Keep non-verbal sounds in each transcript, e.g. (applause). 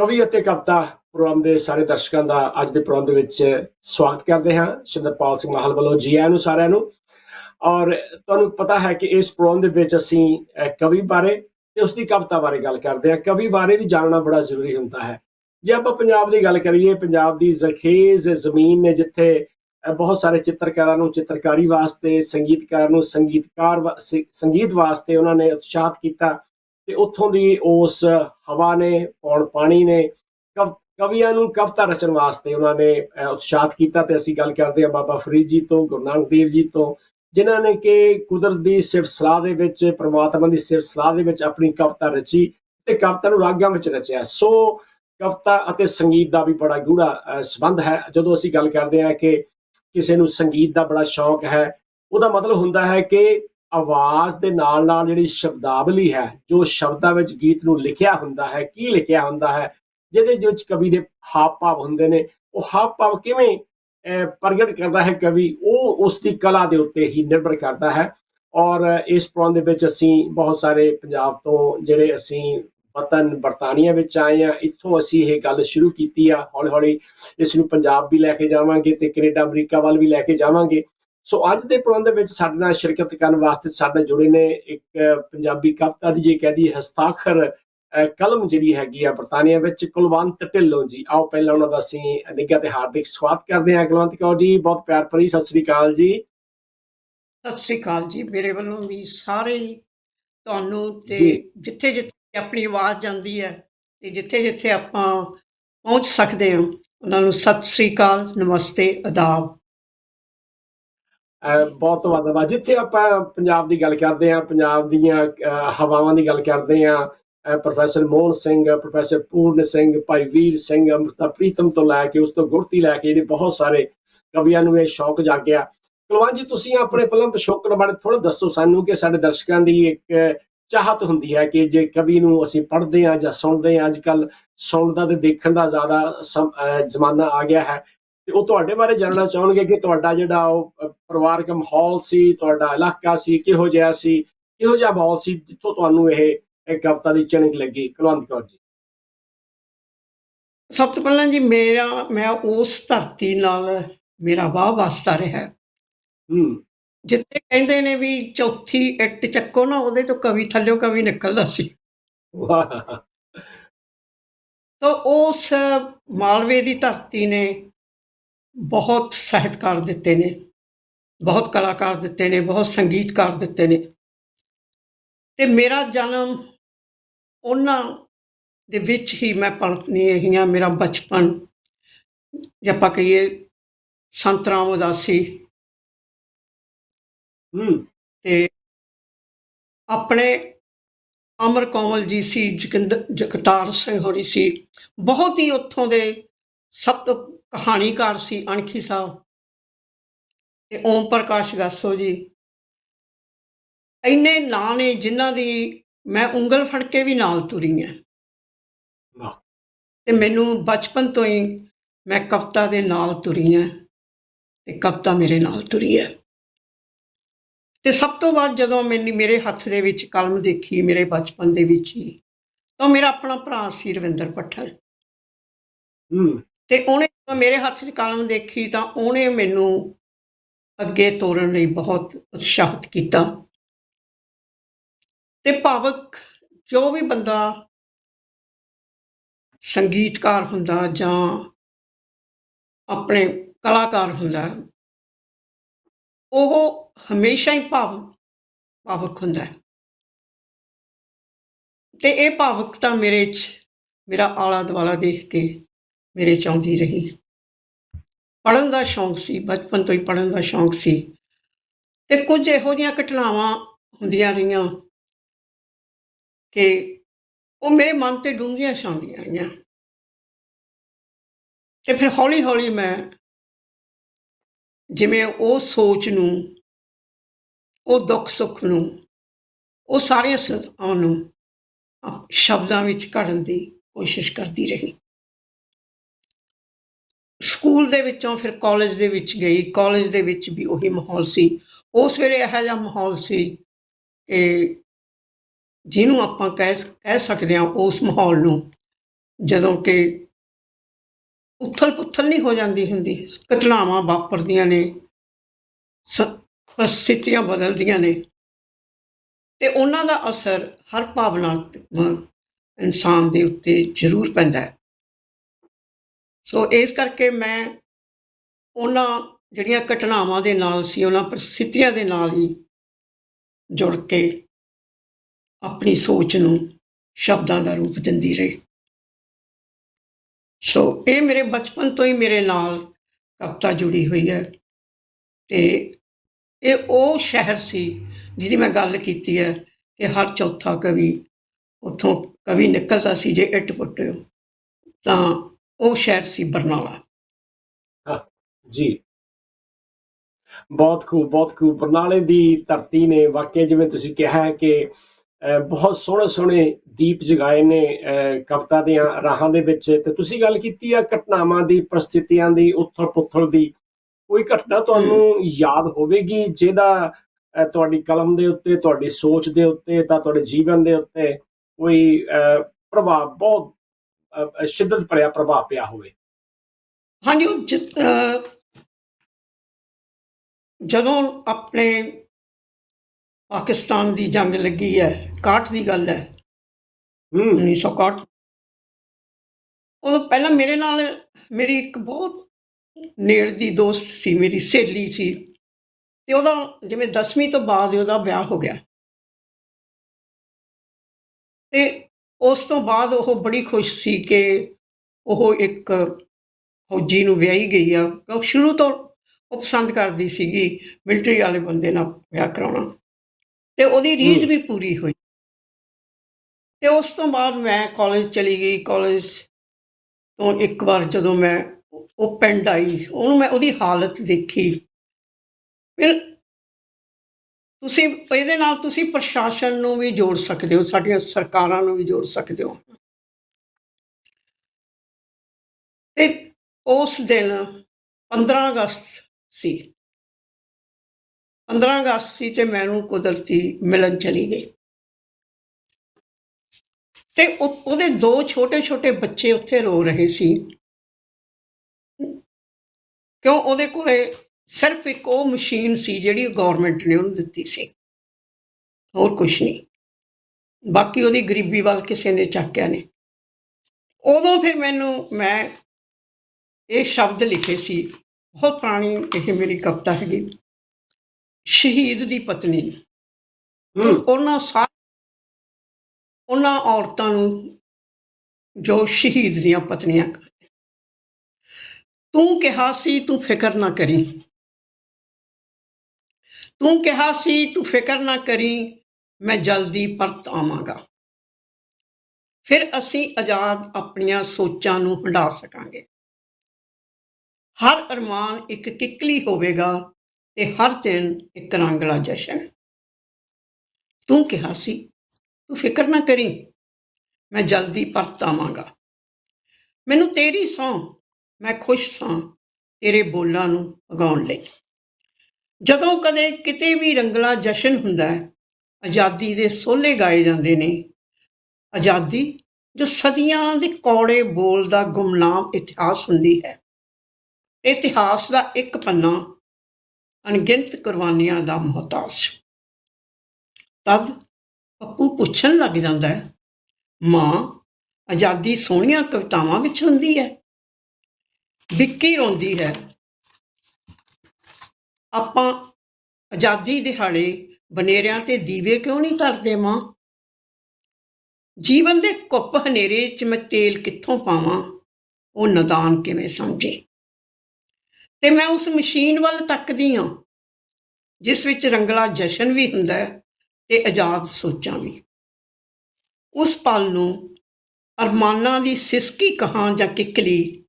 ਕਵੀ ਅਤੇ ਕਵਿਤਾ ਪ੍ਰੋਗਰਾਮ ਦੇ ਸਾਰੇ ਦਰਸ਼ਕਾਂ ਦਾ ਅੱਜ ਦੇ ਪ੍ਰੋਗਰਾਮ ਦੇ ਵਿੱਚ ਸਵਾਗਤ ਕਰਦੇ ਹਾਂ। ਸ਼ਿੰਦਰਪਾਲ ਸਿੰਘ ਮਾਹਲ ਵੱਲੋਂ ਜੀ ਆਇਆਂ ਨੂੰ ਸਾਰਿਆਂ ਨੂੰ। ਔਰ ਤੁਹਾਨੂੰ ਪਤਾ ਹੈ ਕਿ ਇਸ ਪ੍ਰੋਗਰਾਮ ਦੇ ਵਿੱਚ ਅਸੀਂ ਕਵੀ ਬਾਰੇ ਤੇ ਉਸ ਦੀ ਕਵਿਤਾ ਬਾਰੇ ਗੱਲ ਕਰਦੇ ਹਾਂ। ਕਵੀ ਬਾਰੇ ਵੀ ਜਾਣਨਾ ਬੜਾ ਜ਼ਰੂਰੀ ਹੁੰਦਾ ਹੈ। ਜੇ ਆਪਾਂ ਪੰਜਾਬ ਦੀ ਗੱਲ ਕਰੀਏ, ਪੰਜਾਬ ਦੀ ਜ਼ਰਖੇਜ਼ ਜ਼ਮੀਨ ਨੇ ਜਿੱਥੇ ਬਹੁਤ ਸਾਰੇ ਚਿੱਤਰਕਾਰਾਂ ਨੂੰ, ਚਿੱਤਰਕਾਰੀ ਵਾਸਤੇ, ਸੰਗੀਤਕਾਰਾਂ ਨੂੰ, ਸੰਗੀਤਕਾਰ ਵਾ- ਸੰਗੀਤ ਵਾਸਤੇ ਉਹਨਾਂ ਨੇ ਉਤਸ਼ਾਹਤ ਕੀਤਾ ਤੇ ਉੱਥੋਂ ਦੀ ਉਸ ਹਵਾ ਨੇ ਪੌਣ ਪਾਣੀ ਨੇ ਕਵ- ਕਵੀਆਂ ਨੂੰ ਕਵਿਤਾ ਰਚਣ ਵਾਸਤੇ ਉਹਨਾਂ ਨੇ ਅਹ, ਉਤਸ਼ਾਹਤ ਕੀਤਾ ਤੇ ਅਸੀਂ ਗੱਲ ਕਰਦੇ ਹਾਂ ਬਾਬਾ ਫਰੀਦ ਜੀ ਤੋਂ ਗੁਰੂ ਨਾਨਕ ਦੇਵ ਜੀ ਤੋਂ ਜਿਨ੍ਹਾਂ ਨੇ ਕਿ ਕੁਦਰਤ ਦੀ ਸਿਫਤ ਸਲਾਹ ਦੇ ਵਿੱਚ ਪ੍ਰਮਾਤਮਾ ਦੀ ਸਿਫਤ ਸਲਾਹ ਦੇ ਵਿੱਚ ਆਪਣੀ ਕਵਿਤਾ ਰਚੀ ਤੇ ਕਵਿਤਾ ਨੂੰ ਰਾਗਾਂ ਵਿੱਚ ਰਚਿਆ। ਸੋ ਕਵਿਤਾ ਅਤੇ ਸੰਗੀਤ ਦਾ ਵੀ ਬੜਾ ਗੂੜਾ ਅਹ, ਸੰਬੰਧ ਹੈ। ਜਦੋਂ ਅਸੀਂ ਗੱਲ ਕਰਦੇ ਹਾਂ ਕਿ ਕਿਸੇ ਨੂੰ ਸੰਗੀਤ ਦਾ ਬੜਾ ਸ਼ੌਕ ਹੈ ਉਹਦਾ ਮਤਲਬ ਹੁੰਦਾ ਹੈ ਕਿ ਆਵਾਜ਼ ਦੇ ਨਾਲ ਨਾਲ ਜਿਹੜੀ ਸ਼ਬਦਾਵਲੀ ਹੈ, ਜੋ ਸ਼ਬਦਾਂ ਵਿੱਚ ਗੀਤ ਨੂੰ ਲਿਖਿਆ ਹੁੰਦਾ ਹੈ, ਕੀ ਲਿਖਿਆ ਹੁੰਦਾ ਹੈ, ਜਿਹਦੇ ਵਿੱਚ ਕਵੀ ਦੇ ਹਾਵ ਭਾਵ ਹੁੰਦੇ ਨੇ, ਉਹ ਹਾਵ ਭਾਵ ਕਿਵੇਂ ਪ੍ਰਗਟ ਕਰਦਾ ਹੈ ਕਵੀ, ਉਹ ਉਸ ਦੀ ਕਲਾ ਦੇ ਉੱਤੇ ਹੀ ਨਿਰਭਰ ਕਰਦਾ ਹੈ। ਔਰ ਇਸ ਪ੍ਰੋਗਰਾਮ ਦੇ ਵਿੱਚ ਅਸੀਂ ਬਹੁਤ ਸਾਰੇ ਪੰਜਾਬ ਤੋਂ ਜਿਹੜੇ ਅਸੀਂ ਵਤਨ ਬਰਤਾਨੀਆ ਵਿੱਚ ਆਏ ਆ ਇੱਥੋਂ ਅਸੀਂ ਇਹ ਗੱਲ ਸ਼ੁਰੂ ਕੀਤੀ ਆ ਹੌਲੀ ਹੌਲੀ ਇਸ ਨੂੰ ਪੰਜਾਬ ਵੀ ਲੈ ਕੇ ਜਾਵਾਂਗੇ ਤੇ ਕੈਨੇਡਾ, ਅਮਰੀਕਾ ਵੱਲ ਵੀ ਲੈ ਕੇ ਜਾਵਾਂਗੇ। ਸੋ ਅੱਜ ਦੇ ਪ੍ਰੋਗਰਾਮ ਦੇ ਵਿੱਚ ਸਾਡੇ ਨਾਲ ਸ਼ਿਰਕਤ ਕਰਨ ਵਾਸਤੇ ਸਾਡੇ ਜੁੜੇ ਨੇ ਇੱਕ ਪੰਜਾਬੀ ਕਵਿਤਾ ਦੀ ਜੇ ਕਹਦੀ ਹਸਤਾਖਰ ਕਲਮ ਜਿਹੜੀ ਹੈਗੀ ਆ ਬਰਤਾਨੀਆ ਵਿੱਚ ਕੁਲਵੰਤ ਢਿੱਲੋਂ ਜੀ। ਆਓ ਪਹਿਲਾਂ ਉਹਨਾਂ ਦਾ ਅਸੀਂ ਨਿੱਘਾ ਤੇ ਹਾਰਦਿਕ ਸਵਾਗਤ ਕਰਦੇ ਹਾਂ। ਕੁਲਵੰਤ ਕੌਰ ਜੀ ਬਹੁਤ ਪਿਆਰ ਭਰੀ ਸਤਿ ਸ੍ਰੀ ਅਕਾਲ ਜੀ। ਸਤਿ ਸ੍ਰੀ ਅਕਾਲ ਜੀ। ਮੇਰੇ ਵੱਲੋਂ ਵੀ ਸਾਰੇ ਤੁਹਾਨੂੰ ਤੇ। ਜਿੱਥੇ ਜਿੱਥੇ ਆਪਣੀ ਆਵਾਜ਼ ਜਾਂਦੀ ਹੈ ਤੇ ਜਿੱਥੇ ਜਿੱਥੇ ਆਪਾਂ ਪਹੁੰਚ ਸਕਦੇ ਹਾਂ ਉਹਨਾਂ ਨੂੰ ਸਤਿ ਸ੍ਰੀ ਅਕਾਲ ਨਮਸਤੇ ਅਹ ਬਹੁਤ ਧੰਨਵਾਦ। ਜਿੱਥੇ ਆਪਾਂ ਪੰਜਾਬ ਦੀ ਗੱਲ ਕਰਦੇ ਹਾਂ ਪੰਜਾਬ ਦੀਆਂ ਹਵਾਵਾਂ ਦੀ ਗੱਲ ਕਰਦੇ ਅਹ, ਪ੍ਰੋਫੈਸਰ ਮੋਹਨ ਸਿੰਘ ਪ੍ਰੋਫੈਸਰ ਪੂਰਨ ਸਿੰਘ ਭਾਈ ਵੀਰ ਸਿੰਘ ਅੰਮ੍ਰਿਤਾ ਪ੍ਰੀਤਮ ਤੋਂ ਲੈ ਕੇ ਉਸ ਤੋਂ ਗੁਰਤੀ ਲੈ ਕੇ ਜਿਹੜੇ ਬਹੁਤ ਸਾਰੇ ਕਵੀਆਂ ਨੂੰ ਇਹ ਸ਼ੌਕ ਜਾਗਿਆ। ਕੁਲਵੰਤ ਜੀ ਤੁਸੀਂ ਆਪਣੇ ਫਿਲਮ ਪਿਛੋਕੜ ਬਾਰੇ ਥੋੜਾ ਦੱਸੋ ਸਾਨੂੰ ਕਿ ਸਾਡੇ ਦਰਸ਼ਕਾਂ ਦੀ ਇੱਕ ਚਾਹਤ ਹੁੰਦੀ ਹੈ ਕਿ ਜੇ ਕਵੀ ਨੂੰ ਅਸੀਂ ਪੜ੍ਹਦੇ ਹਾਂ ਜਾਂ ਸੁਣਦੇ ਹਾਂ ਅੱਜ ਕੱਲ ਸੁਣਨ ਦਾ ਤੇ ਦੇਖਣ ਦਾ ਜ਼ਿਆਦਾ ਜ਼ਮਾਨਾ ਆ ਗਿਆ ਹੈ। ਤੇ ਉਹ ਤੁਹਾਡੇ ਬਾਰੇ ਜਾਣਨਾ ਚਾਹਣਗੇ ਕਿ ਤੁਹਾਡਾ ਜਿਹੜਾ ਉਹ ਪਰਿਵਾਰਕ ਮਾਹੌਲ ਸੀ ਤੁਹਾਡਾ ਇਲਾਕਾ ਸੀ ਕਿਹੋ ਜਿਹਾ ਸੀ ਕਿਹੋ ਜਿਹਾ ਮਾਹੌਲ ਸੀ ਜਿੱਥੋਂ ਤੁਹਾਨੂੰ ਇਹ ਇਹ ਕਵਿਤਾ ਦੀ ਚਣਕ ਲੱਗੀ? ਕੁਲਵੰਤ ਕੌਰ ਜੀ। ਸਭ ਤੋਂ ਪਹਿਲਾਂ ਜੀ ਮੇਰਾ ਮੈਂ ਉਸ ਧਰਤੀ ਨਾਲ ਮੇਰਾ ਵਾਹ ਵਾਸਤਾ ਰਿਹਾ। ਹੂੰ। ਜਿੱਥੇ ਕਹਿੰਦੇ ਨੇ ਵੀ ਚੌਥੀ ਇੱਟ ਚੱਕੋ ਨਾ ਉਹਦੇ ਤੋਂ ਕਵੀ ਥੱਲਿਓ ਕਵੀ ਨਿਕਲਦਾ ਸੀ। ਵਾਹ। ਤਾਂ ਉਸ ਮਾਲਵੇ ਦੀ ਧਰਤੀ ਨੇ ਬਹੁਤ ਸਾਹਿਤਕਾਰ ਦਿੱਤੇ ਨੇ ਬਹੁਤ ਕਲਾਕਾਰ ਦਿੱਤੇ ਨੇ ਬਹੁਤ ਸੰਗੀਤਕਾਰ ਦਿੱਤੇ ਨੇ। ਤੇ ਮੇਰਾ ਜਨਮ ਉਹਨਾਂ ਦੇ ਵਿੱਚ ਹੀ ਮੈਂ ਪਲਪਨੀ ਰਹੀ ਹਾਂ ਮੇਰਾ ਬਚਪਨ। ਜੇ ਆਪਾਂ ਕਹੀਏ ਸੰਤ ਰਾਮ ਉਦਾਸੀ। ਹੂੰ। ਤੇ ਆਪਣੇ ਅਮਰ ਕੋਮਲ ਜੀ ਸੀ ਜਗਤਾਰ ਸਿੰਘ ਹੋਰੀ ਸੀ। ਬਹੁਤ ਹੀ ਉੱਥੋਂ ਦੇ ਸਭ ਤੋਂ ਕਹਾਣੀਕਾਰ ਸੀ ਅਣਖੀ ਸਾਹਿਬ ਤੇ ਓਮ ਪ੍ਰਕਾਸ਼ ਗਾਸੋ ਜੀ। ਇੰਨੇ ਨਾਂ ਨੇ ਜਿਨ੍ਹਾਂ ਦੀ ਮੈਂ ਉਂਗਲ ਫੜ ਕੇ ਵੀ ਨਾਲ ਤੁਰੀ ਵਾਹ। ਤੇ ਮੈਨੂੰ ਬਚਪਨ ਤੋਂ ਹੀ ਮੈਂ ਕਵਿਤਾ ਦੇ ਨਾਲ ਤੁਰੀ ਹਾਂ ਤੇ ਕਵਿਤਾ ਮੇਰੇ ਨਾਲ ਤੁਰੀ ਹੈ ਤੇ ਸਭ ਤੋਂ ਬਾਅਦ ਜਦੋਂ ਮੈਨੂੰ ਮੇਰੇ ਹੱਥ ਦੇ ਵਿੱਚ ਕਲਮ ਦੇਖੀ ਮੇਰੇ ਬਚਪਨ ਦੇ ਵਿੱਚ ਹੀ ਤਾਂ ਮੇਰਾ ਆਪਣਾ ਭਰਾ ਸੀ ਰਵਿੰਦਰ ਪੱਠਲ ਹੂੰ। ਤੇ ਉਹਨੇ ਮੇਰੇ ਹੱਥ 'ਚ ਕਲਮ ਦੇਖੀ ਤਾਂ ਉਹਨੇ ਮੈਨੂੰ ਅੱਗੇ ਤੋਰਨ ਲਈ ਬਹੁਤ ਉਤਸ਼ਾਹਿਤ ਕੀਤਾ। ਤੇ ਭਾਵਕ ਜੋ ਵੀ ਬੰਦਾ ਸੰਗੀਤਕਾਰ ਹੁੰਦਾ ਜਾਂ ਆਪਣੇ ਕਲਾਕਾਰ ਹੁੰਦਾ, ਉਹ ਹਮੇਸ਼ਾ ਹੀ ਭਾਵ, ਭਾਵਕ ਹੁੰਦਾ। ਹੈ ਤੇ ਇਹ ਭਾਵੁਕਤਾ ਮੇਰੇ 'ਚ, ਮੇਰਾ ਆਲਾ ਦੁਆਲਾ ਦੇਖ ਕੇ ਮੇਰੇ ਚਾਹੁੰਦੀ ਰਹੀ। ਪੜਨ ਦਾ ਸ਼ੌਂਕ ਸੀ, ਬਚਪਨ ਤੋਂ ਹੀ ਪੜਨ ਦਾ ਸ਼ੌਂਕ ਸੀ। ਤੇ ਕੁਝ ਇਹੋ ਜਿਹੀਆਂ ਘਟਨਾਵਾਂ ਹੁੰਦੀਆਂ ਰਹੀਆਂ ਕਿ ਉਹ ਮੇਰੇ ਮਨ ਤੇ ਡੂੰਘੀਆਂ ਛਾਉਂਦੀਆਂ ਰਹੀਆਂ। ਤੇ ਫਿਰ ਹੌਲੀ ਹੌਲੀ ਮੈਂ ਜਿਵੇਂ ਉਹ ਸੋਚ ਨੂੰ, ਉਹ ਦੁੱਖ ਸੁੱਖ ਨੂੰ, ਉਹ ਸਾਰੀਆਂ ਸਲਾਹਾਂ ਨੂੰ ਸ਼ਬਦਾਂ ਵਿੱਚ ਘੜਨ ਦੀ ਕੋਸ਼ਿਸ਼ ਕਰਦੀ ਰਹੀ। ਸਕੂਲ ਦੇ ਵਿੱਚੋਂ ਫਿਰ ਕਾਲਜ ਦੇ ਵਿੱਚ ਗਈ। ਕਾਲਜ ਦੇ ਵਿੱਚ ਵੀ ਉਹੀ ਮਾਹੌਲ ਸੀ। ਉਸ ਵੇਲੇ ਇਹੋ ਜਿਹਾ ਮਾਹੌਲ ਸੀ ਕਿ ਜਿਹਨੂੰ ਆਪਾਂ ਕਹਿ ਕਹਿ ਸਕਦੇ ਹਾਂ ਉਸ ਮਾਹੌਲ ਨੂੰ ਜਦੋਂ ਕਿ ਉਥਲ ਪੁਥਲ ਨਹੀਂ ਹੋ ਜਾਂਦੀ ਹੁੰਦੀ। ਘਟਨਾਵਾਂ ਵਾਪਰਦੀਆਂ ਨੇ ਸਥਿਤੀਆਂ ਬਦਲਦੀਆਂ ਨੇ ਤੇ ਉਹਨਾਂ ਦਾ ਅਸਰ ਹਰ ਭਾਵਨਾਤਮਕ ਇਨਸਾਨ ਦੇ ਉੱਤੇ ਜ਼ਰੂਰ ਪੈਂਦਾ ਹੈ। ਸੋ ਇਸ ਕਰਕੇ ਮੈਂ ਉਹਨਾਂ ਜਿਹੜੀਆਂ ਘਟਨਾਵਾਂ ਦੇ ਨਾਲ ਸੀ, ਉਹਨਾਂ ਪ੍ਰਸਥਿਤੀਆਂ ਦੇ ਨਾਲ ਹੀ ਜੁੜ ਕੇ ਆਪਣੀ ਸੋਚ ਨੂੰ ਸ਼ਬਦਾਂ ਦਾ ਰੂਪ ਦਿੰਦੀ ਰਹੀ। ਸੋ ਇਹ ਮੇਰੇ ਬਚਪਨ ਤੋਂ ਹੀ ਮੇਰੇ ਨਾਲ ਕਵਿਤਾ ਜੁੜੀ ਹੋਈ ਹੈ ਤੇ ਇਹ ਉਹ ਸ਼ਹਿਰ ਸੀ ਜਿਹਦੀ ਮੈਂ ਗੱਲ ਕੀਤੀ ਹੈ ਕਿ ਹਰ ਚੌਥਾ ਕਵੀ ਉੱਥੋਂ ਕਵੀ ਨਿਕਲਦਾ ਸੀ ਜੇ ਇੱਟ ਪੁੱਟਿਓ ਤਾਂ ਉਹ ਸ਼ਹਿਰ ਸੀ ਬਰਨਾਲਾ। ਜੀ। ਬਹੁਤ ਖੂਬ ਬਹੁਤ ਖੂਬ। ਬਰਨਾਲੇ ਦੀ ਧਰਤੀ ਨੇ ਵਾਕਿਆ ਜਿਵੇਂ ਤੁਸੀਂ ਕਿਹਾ ਹੈ ਕਿ ਬਹੁਤ ਸੋਹਣੇ ਸੋਹਣੇ ਦੀਪ ਜਗਾਏ ਨੇ ਕਵਿਤਾ ਦੀਆਂ ਰਾਹਾਂ ਦੇ ਵਿੱਚ। ਤੇ ਤੁਸੀਂ ਗੱਲ ਕੀਤੀ ਆ ਘਟਨਾਵਾਂ ਦੀ ਪ੍ਰਸਥਿਤੀਆਂ ਦੀ ਉਥਲ ਪੁਥਲ ਦੀ। ਕੋਈ ਘਟਨਾ ਤੁਹਾਨੂੰ ਯਾਦ ਹੋਵੇਗੀ ਜਿਹਦਾ ਤੁਹਾਡੀ ਕਲਮ ਦੇ ਉੱਤੇ ਤੁਹਾਡੀ ਸੋਚ ਦੇ ਉੱਤੇ ਤਾਂ ਤੁਹਾਡੇ ਜੀਵਨ ਦੇ ਉੱਤੇ ਕੋਈ ਪ੍ਰਭਾਵ ਬਹੁਤ ਸ਼ਿੱਦਤ ਭਰਿਆ ਪ੍ਰਭਾਵ ਪਿਆ ਹੋਵੇ। ਹਾਂਜੀ ਜਦੋਂ ਆਪਣੇ ਪਾਕਿਸਤਾਨ ਦੀ ਜੰਗ ਲੱਗੀ ਹੈ 61 ਦੀ ਗੱਲ ਹੈ ਹੂੰ। 1961 ਉਦੋਂ ਪਹਿਲਾਂ ਮੇਰੇ ਨਾਲ ਮੇਰੀ ਇੱਕ ਬਹੁਤ ਨੇੜ ਦੀ ਦੋਸਤ ਸੀ ਮੇਰੀ ਸਹੇਲੀ ਸੀ ਤੇ ਉਹਦਾ ਜਿਵੇਂ 10ਵੀਂ ਤੋਂ ਬਾਅਦ ਉਹਦਾ ਵਿਆਹ ਹੋ ਗਿਆ। ਤੇ ਉਸ ਤੋਂ ਬਾਅਦ ਉਹ ਬੜੀ ਖੁਸ਼ ਸੀ ਕਿ ਉਹ ਇੱਕ ਫੌਜੀ ਨੂੰ ਵਿਆਹੀ ਗਈ ਆ। ਕਿਉਂਕਿ ਸ਼ੁਰੂ ਤੋਂ ਉਹ ਪਸੰਦ ਕਰਦੀ ਸੀਗੀ ਮਿਲਟਰੀ ਵਾਲੇ ਬੰਦੇ ਨਾਲ ਵਿਆਹ ਕਰਾਉਣਾ। ਤੇ ਉਹਦੀ ਰੀਝ। ਵੀ ਪੂਰੀ ਹੋਈ। ਤੇ ਉਸ ਤੋਂ ਬਾਅਦ ਮੈਂ ਕਾਲਜ ਚਲੀ ਗਈ। ਕਾਲਜ ਤੋਂ ਇੱਕ ਵਾਰ ਜਦੋਂ ਮੈਂ ਉਹ ਪਿੰਡ ਆਈ ਉਹਨੂੰ ਮੈਂ ਉਹਦੀ ਹਾਲਤ ਦੇਖੀ। ਫਿਰ ਤੁਸੀਂ ਇਹਦੇ ਨਾਲ ਤੁਸੀਂ ਪ੍ਰਸ਼ਾਸਨ ਨੂੰ ਵੀ ਜੋੜ ਸਕਦੇ ਹੋ, ਸਾਡੀਆਂ ਸਰਕਾਰਾਂ ਨੂੰ ਵੀ ਜੋੜ ਸਕਦੇ ਹੋ। ਤੇ ਉਸ ਦਿਨ 15 ਅਗਸਤ ਸੀ। 15 ਅਗਸਤ ਸੀ ਤੇ ਮੈਨੂੰ ਕੁਦਰਤੀ ਮਿਲਣ ਚਲੀ ਗਈ। ਤੇ ਉਹਦੇ ਦੋ ਛੋਟੇ ਛੋਟੇ ਬੱਚੇ ਉੱਥੇ ਰੋ ਰਹੇ ਸੀ। ਕਿਉਂ? ਉਹਦੇ ਕੋਲੇ ਸਿਰਫ ਇੱਕ ਉਹ ਮਸ਼ੀਨ ਸੀ ਜਿਹੜੀ ਗਵਰਨਮੈਂਟ ਨੇ ਉਹਨੂੰ ਦਿੱਤੀ ਸੀ। ਹੋਰ ਕੁਝ ਨਹੀਂ। ਬਾਕੀ ਉਹਦੀ ਗਰੀਬੀ ਵੱਲ ਕਿਸੇ ਨੇ ਚੱਕਿਆ ਨਹੀਂ। ਉਦੋਂ ਫਿਰ ਮੈਨੂੰ ਮੈਂ ਇਹ ਸ਼ਬਦ ਲਿਖੇ ਸੀ ਬਹੁਤ ਪੁਰਾਣੀ ਇਹ ਮੇਰੀ ਕਵਿਤਾ ਹੈਗੀ ਸ਼ਹੀਦ ਦੀ ਪਤਨੀ। ਉਹਨਾਂ ਸਾ ਉਹਨਾਂ ਔਰਤਾਂ ਨੂੰ ਜੋ ਸ਼ਹੀਦ ਦੀਆਂ ਪਤਨੀਆਂ ਤੂੰ ਕਿਹਾ ਸੀ ਤੂੰ ਫਿਕਰ ਨਾ ਕਰੀ। ਤੂੰ ਕਿਹਾ ਸੀ, ਤੂੰ ਫਿਕਰ ਨਾ ਕਰੀ, ਮੈਂ ਜਲਦੀ ਪਰਤ ਆਵਾਂਗਾ। ਫਿਰ ਅਸੀਂ ਆਜ਼ਾਦ ਆਪਣੀਆਂ ਸੋਚਾਂ ਨੂੰ ਹੰਢਾ ਸਕਾਂਗੇ। ਹਰ ਅਰਮਾਨ ਇੱਕ ਕਿੱਕਲੀ ਹੋਵੇਗਾ ਤੇ ਹਰ ਦਿਨ ਇੱਕ ਰੰਗਲਾ ਜਸ਼ਨ। ਤੂੰ ਕਿਹਾ ਸੀ, ਤੂੰ ਫਿਕਰ ਨਾ ਕਰੀ, ਮੈਂ ਜਲਦੀ ਪਰਤ ਆਵਾਂਗਾ। ਮੈਨੂੰ ਤੇਰੀ ਸੌਂ, ਮੈਂ ਖੁਸ਼ ਸਾਂ ਤੇਰੇ ਬੋਲਾਂ ਨੂੰ ਉਗਾਉਣ ਲਈ। ਜਦੋਂ ਕਦੇ ਕਿਤੇ ਵੀ ਰੰਗਲਾ ਜਸ਼ਨ ਹੁੰਦਾ ਹੈ, ਆਜ਼ਾਦੀ ਦੇ ਸੋਲੇ ਗਾਏ ਜਾਂਦੇ ਨੇ। ਆਜ਼ਾਦੀ ਜੋ ਸਦੀਆਂ ਦੇ ਕੌੜੇ ਬੋਲ ਦਾ ਗੁਮਨਾਮ ਇਤਿਹਾਸ ਹੁੰਦੀ ਹੈ। ਇਤਿਹਾਸ ਦਾ ਇੱਕ ਪੰਨਾ ਅਣਗਿਣਤ ਕੁਰਬਾਨੀਆਂ ਦਾ ਮੁਹਤਾਜ। ਤਦ ਪੱਪੂ ਪੁੱਛਣ ਲੱਗ ਜਾਂਦਾ ਹੈ, ਮਾਂ, ਆਜ਼ਾਦੀ ਸੋਹਣੀਆਂ ਕਵਿਤਾਵਾਂ ਵਿੱਚ ਹੁੰਦੀ ਹੈ। ਵਿੱਕੀ ਰੋਂਦੀ ਹੈ ਆਪਾਂ ਆਜ਼ਾਦੀ ਦਿਹਾੜੇ ਬਨੇਰਿਆਂ ਤੇ ਦੀਵੇ ਕਿਉਂ ਨਹੀਂ ਧਰਦੇ ਮਾਂ? ਜੀਵਨ ਦੇ ਕੁੱਪ ਹਨੇਰੇ 'ਚ ਮੈਂ ਤੇਲ ਕਿੱਥੋਂ ਪਾਵਾਂ? ਉਹ ਨਦਾਨ ਕਿਵੇਂ ਸਮਝੇ? ਤੇ ਮੈਂ ਉਸ ਮਸ਼ੀਨ ਵੱਲ ਤੱਕਦੀ ਹਾਂ, ਜਿਸ ਵਿੱਚ ਰੰਗਲਾ ਜਸ਼ਨ ਵੀ ਹੁੰਦਾ ਹੈ ਤੇ ਆਜ਼ਾਦ ਸੋਚਾਂ ਵੀ। ਉਸ ਪਲ ਨੂੰ ਅਰਮਾਨਾਂ ਦੀ ਸਿਸਕੀ ਕਹਾਂ ਜਾਂ ਕਿਕਲੀ,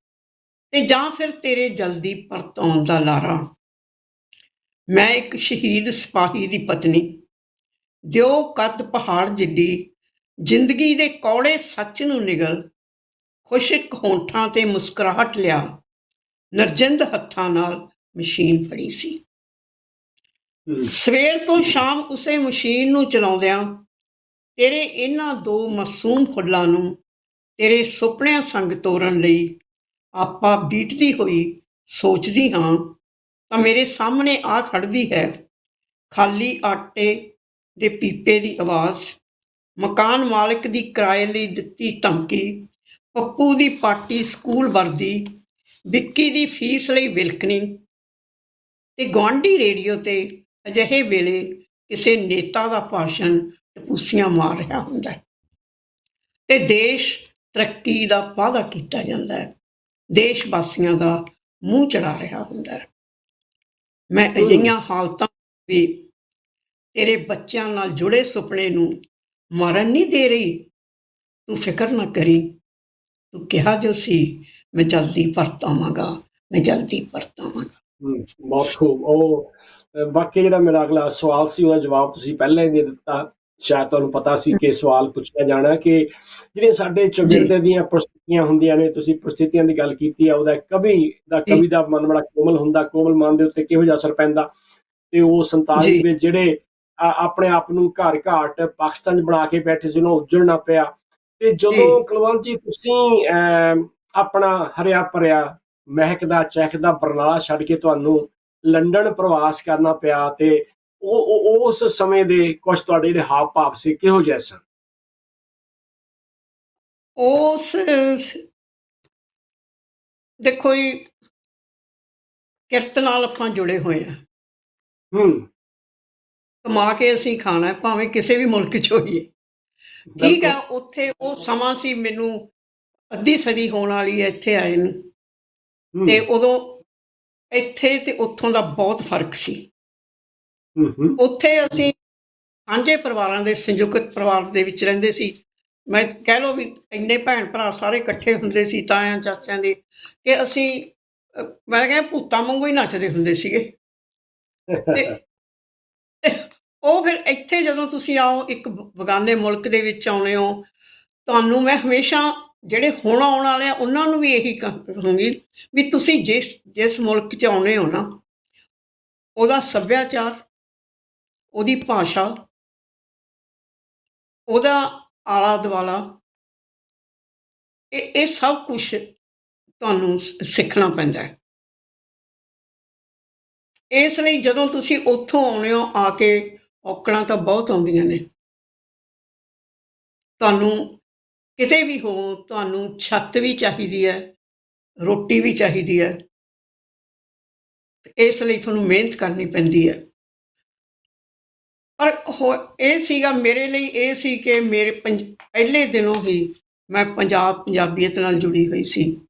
ਤੇ ਜਾਂ ਫਿਰ ਤੇਰੇ ਜਲਦੀ ਪਰਤ ਆਉਣ ਦਾ ਲਾਰਾ। ਮੈਂ ਇੱਕ ਸ਼ਹੀਦ ਸਿਪਾਹੀ ਦੀ ਪਤਨੀ। ਦਿਓ ਕੱਦ ਪਹਾੜ ਜਿੱਡੀ ਜ਼ਿੰਦਗੀ ਦੇ ਕੌੜੇ ਸੱਚ ਨੂੰ ਨਿਗਲ ਖੁਸ਼ਕ ਹੋਂਠਾਂ ਤੇ ਮੁਸਕਰਾਹਟ ਲਿਆ ਨਰਜਿੰਦ ਹੱਥਾਂ ਨਾਲ ਮਸ਼ੀਨ ਫੜੀ ਸੀ। ਸਵੇਰ ਤੋਂ ਸ਼ਾਮ ਉਸੇ ਮਸ਼ੀਨ ਨੂੰ ਚਲਾਉਂਦਿਆਂ ਤੇਰੇ ਇਹਨਾਂ ਦੋ ਮਾਸੂਮ ਫੁੱਲਾਂ ਨੂੰ ਤੇਰੇ ਸੁਪਨਿਆਂ ਸੰਗ ਤੋਰਨ ਲਈ ਆਪਾ ਬੀਟਦੀ ਹੋਈ ਸੋਚਦੀ ਹਾਂ ਤਾਂ ਮੇਰੇ ਸਾਹਮਣੇ ਆ ਖੜਦੀ ਹੈ। ਖਾਲੀ ਆਟੇ ਦੇ ਪੀਪੇ ਦੀ ਆਵਾਜ਼, ਮਕਾਨ ਮਾਲਕ ਦੀ ਕਿਰਾਏ ਲਈ ਦਿੱਤੀ ਧਮਕੀ, ਪੱਪੂ ਦੀ ਪਾਰਟੀ ਸਕੂਲ ਵਰਦੀ, ਵਿੱਕੀ ਦੀ ਫੀਸ ਲਈ ਵਿਲਕਣੀ ਤੇ ਗੁਆਂਢੀ ਰੇਡੀਓ ਤੇ ਅਜਿਹੇ ਵੇਲੇ ਕਿਸੇ ਨੇਤਾ ਦਾ ਭਾਸ਼ਣ ਟਪੂਸੀਆਂ ਮਾਰ ਰਿਹਾ ਹੁੰਦਾ ਹੈ। ਤੇ ਦੇਸ਼ ਤਰੱਕੀ ਦਾ ਵਾਅਦਾ ਕੀਤਾ ਜਾਂਦਾ ਹੈ। ਦੇਸ਼ ਵਾਸੀਆਂ ਦਾ ਮੂੰਹ ਚੜਾ ਰਿਹਾ ਹੁੰਦਾ ਹੈ। ਮੈਂ ਅਜਿਹੀਆਂ ਹਾਲਤਾਂ ਵੀ ਤੇਰੇ ਬੱਚਿਆਂ ਨਾਲ ਜੁੜੇ ਸੁਪਨੇ ਨੂੰ ਮਰਨ ਨਹੀਂ ਦੇ ਰਹੀ। ਤੂੰ ਫਿਕਰ ਨਾ ਕਰੀ। ਤੂੰ ਕਿਹਾ ਜੋ ਸੀ ਮੈਂ ਜਲਦੀ ਪਰਤ ਆਵਾਂਗਾ ਮੈਂ ਜਲਦੀ ਪਰਤ ਆਵਾਂਗਾ ਹਮ, ਬਹੁਤ ਖੂਬ। ਉਹ ਬਾਕੀ ਜਿਹੜਾ ਮੇਰਾ ਅਗਲਾ ਸਵਾਲ ਸੀ ਉਹਦਾ ਜਵਾਬ ਤੁਸੀਂ ਪਹਿਲਾਂ ਹੀ ਦੇ ਦਿੱਤਾ। ਸ਼ਾਇਦ ਤੁਹਾਨੂੰ ਪਤਾ ਸੀ ਕਿ ਸਵਾਲ ਪੁੱਛਿਆ ਜਾਣਾ ਕਿ ਜਿਹੜੀਆਂ ਸਾਡੇ ਚੌਗਿਰਦੇ ਦੀਆਂ ਪ੍ਰਸਥਿਤੀਆਂ ਹੁੰਦੀਆਂ ਨੇ ਤੁਸੀਂ ਪ੍ਰਸਥਿਤੀਆਂ ਦੀ ਗੱਲ ਕੀਤੀ ਆ ਉਹਦਾ ਕਵੀ ਦਾ ਕਵੀ ਦਾ ਮਨ ਬੜਾ ਕੋਮਲ ਹੁੰਦਾ ਕੋਮਲ ਮਨ ਦੇ ਉੱਤੇ ਕਿਹੋ ਜਿਹਾ ਅਸਰ ਪੈਂਦਾ ਤੇ ਉਹ 47 ਜੀ। ਵਿੱਚ ਜਿਹੜੇ ਆਪਣੇ ਆਪ ਨੂੰ ਘਰ ਘਾਟ ਪਾਕਿਸਤਾਨ 'ਚ ਬਣਾ ਕੇ ਬੈਠੇ ਸੀ ਉਹਨਾਂ ਉੱਜੜਨਾ ਪਿਆ ਤੇ ਜਦੋਂ। ਕੁਲਵੰਤ ਜੀ ਤੁਸੀਂ ਆਪਣਾ ਹਰਿਆ ਭਰਿਆ ਮਹਿਕਦਾ ਚਹਿਕਦਾ ਬਰਨਾਲਾ ਛੱਡ ਕੇ ਤੁਹਾਨੂੰ ਲੰਡਨ ਪ੍ਰਵਾਸ ਕਰਨਾ ਪਿਆ ਤੇ ਉਹ ਉਸ ਸਮੇਂ ਦੇ ਕੁਝ ਤੁਹਾਡੇ ਜਿਹੜੇ ਹਾਵ ਭਾਵ ਸੀ ਕਿਹੋ ਜਿਹੇ ਸਨ? ਉਸ ਦੇਖੋ ਜੀ ਕਿਰਤ ਨਾਲ ਆਪਾਂ ਜੁੜੇ ਹੋਏ ਆ। ਹੂੰ। ਕਮਾ ਕੇ ਅਸੀਂ ਖਾਣਾ ਭਾਵੇਂ ਕਿਸੇ ਵੀ ਮੁਲਕ 'ਚ ਹੋਈਏ। ਠੀਕ ਹੈ ਉੱਥੇ ਉਹ ਸਮਾਂ ਸੀ ਮੈਨੂੰ ਅੱਧੀ ਸਦੀ ਹੋਣ ਵਾਲੀ ਹੈ ਇੱਥੇ ਆਏ ਨੂੰ। ਤੇ ਉਦੋਂ ਇੱਥੇ ਤੇ ਉੱਥੋਂ ਦਾ ਬਹੁਤ ਫ਼ਰਕ ਸੀ। ਉੱਥੇ ਅਸੀਂ ਸਾਂਝੇ ਪਰਿਵਾਰਾਂ ਦੇ ਸੰਯੁਕਤ ਪਰਿਵਾਰ ਦੇ ਵਿੱਚ ਰਹਿੰਦੇ ਸੀ। ਮੈਂ ਕਹਿ ਲਓ ਵੀ ਇੰਨੇ ਭੈਣ ਭਰਾ ਸਾਰੇ ਇਕੱਠੇ ਹੁੰਦੇ ਸੀ ਤਾਇਆਂ ਚਾਚਿਆਂ ਦੇ ਕਿ ਅਸੀਂ ਮੈਂ ਕਹਿੰਦਾ ਭੂਤਾਂ ਵਾਂਗੂ ਹੀ ਨੱਚਦੇ ਹੁੰਦੇ ਸੀਗੇ। ਤੇ (laughs) ਉਹ ਫਿਰ ਇੱਥੇ ਜਦੋਂ ਤੁਸੀਂ ਆਓ ਇੱਕ ਬਗਾਨੇ ਮੁਲਕ ਦੇ ਵਿੱਚ ਆਉਨੇ ਹੋ ਤੁਹਾਨੂੰ ਮੈਂ ਹਮੇਸ਼ਾ ਜਿਹੜੇ ਹੁਣ ਆਉਣ ਵਾਲੇ ਆ ਉਹਨਾਂ ਨੂੰ ਵੀ ਇਹੀ ਕਹਾਂਗੀ ਵੀ ਤੁਸੀਂ ਜਿਸ ਜਿਸ ਮੁਲਕ 'ਚ ਆਉਨੇ ਹੋ ਨਾ ਉਹਦਾ ਸੱਭਿਆਚਾਰ ਉਹਦੀ ਭਾਸ਼ਾ, ਉਹਦਾ ਆਲਾ ਦੁਆਲਾ ਇਹ ਇਹ ਸਭ ਕੁਝ ਤੁਹਾਨੂੰ ਸਿੱਖਣਾ ਪੈਂਦਾ ਹੈ। ਇਸ ਲਈ ਜਦੋਂ ਤੁਸੀਂ ਉੱਥੋਂ ਆਉਣੇ ਹੋ, ਆ ਕੇ ਔਕੜਾਂ ਤਾਂ ਬਹੁਤ ਆਉਂਦੀਆਂ ਨੇ। ਤੁਹਾਨੂੰ ਕਿਤੇ ਵੀ ਹੋ, ਤੁਹਾਨੂੰ ਛੱਤ ਵੀ ਚਾਹੀਦੀ ਹੈ, ਰੋਟੀ ਵੀ ਚਾਹੀਦੀ ਹੈ। ਇਸ ਲਈ ਤੁਹਾਨੂੰ ਮਿਹਨਤ ਕਰਨੀ ਪੈਂਦੀ ਹੈ। ਪਰ ਹੋ- ਇਹ ਸੀਗਾ ਮੇਰੇ ਲਈ, ਇਹ ਸੀ ਕਿ ਮੇਰੇ ਪੰਜ- ਪਹਿਲੇ ਦਿਨੋਂ ਹੀ ਮੈਂ ਪੰਜਾਬ ਪੰਜਾਬੀਅਤ ਨਾਲ ਜੁੜੀ ਹੋਈ ਸੀ।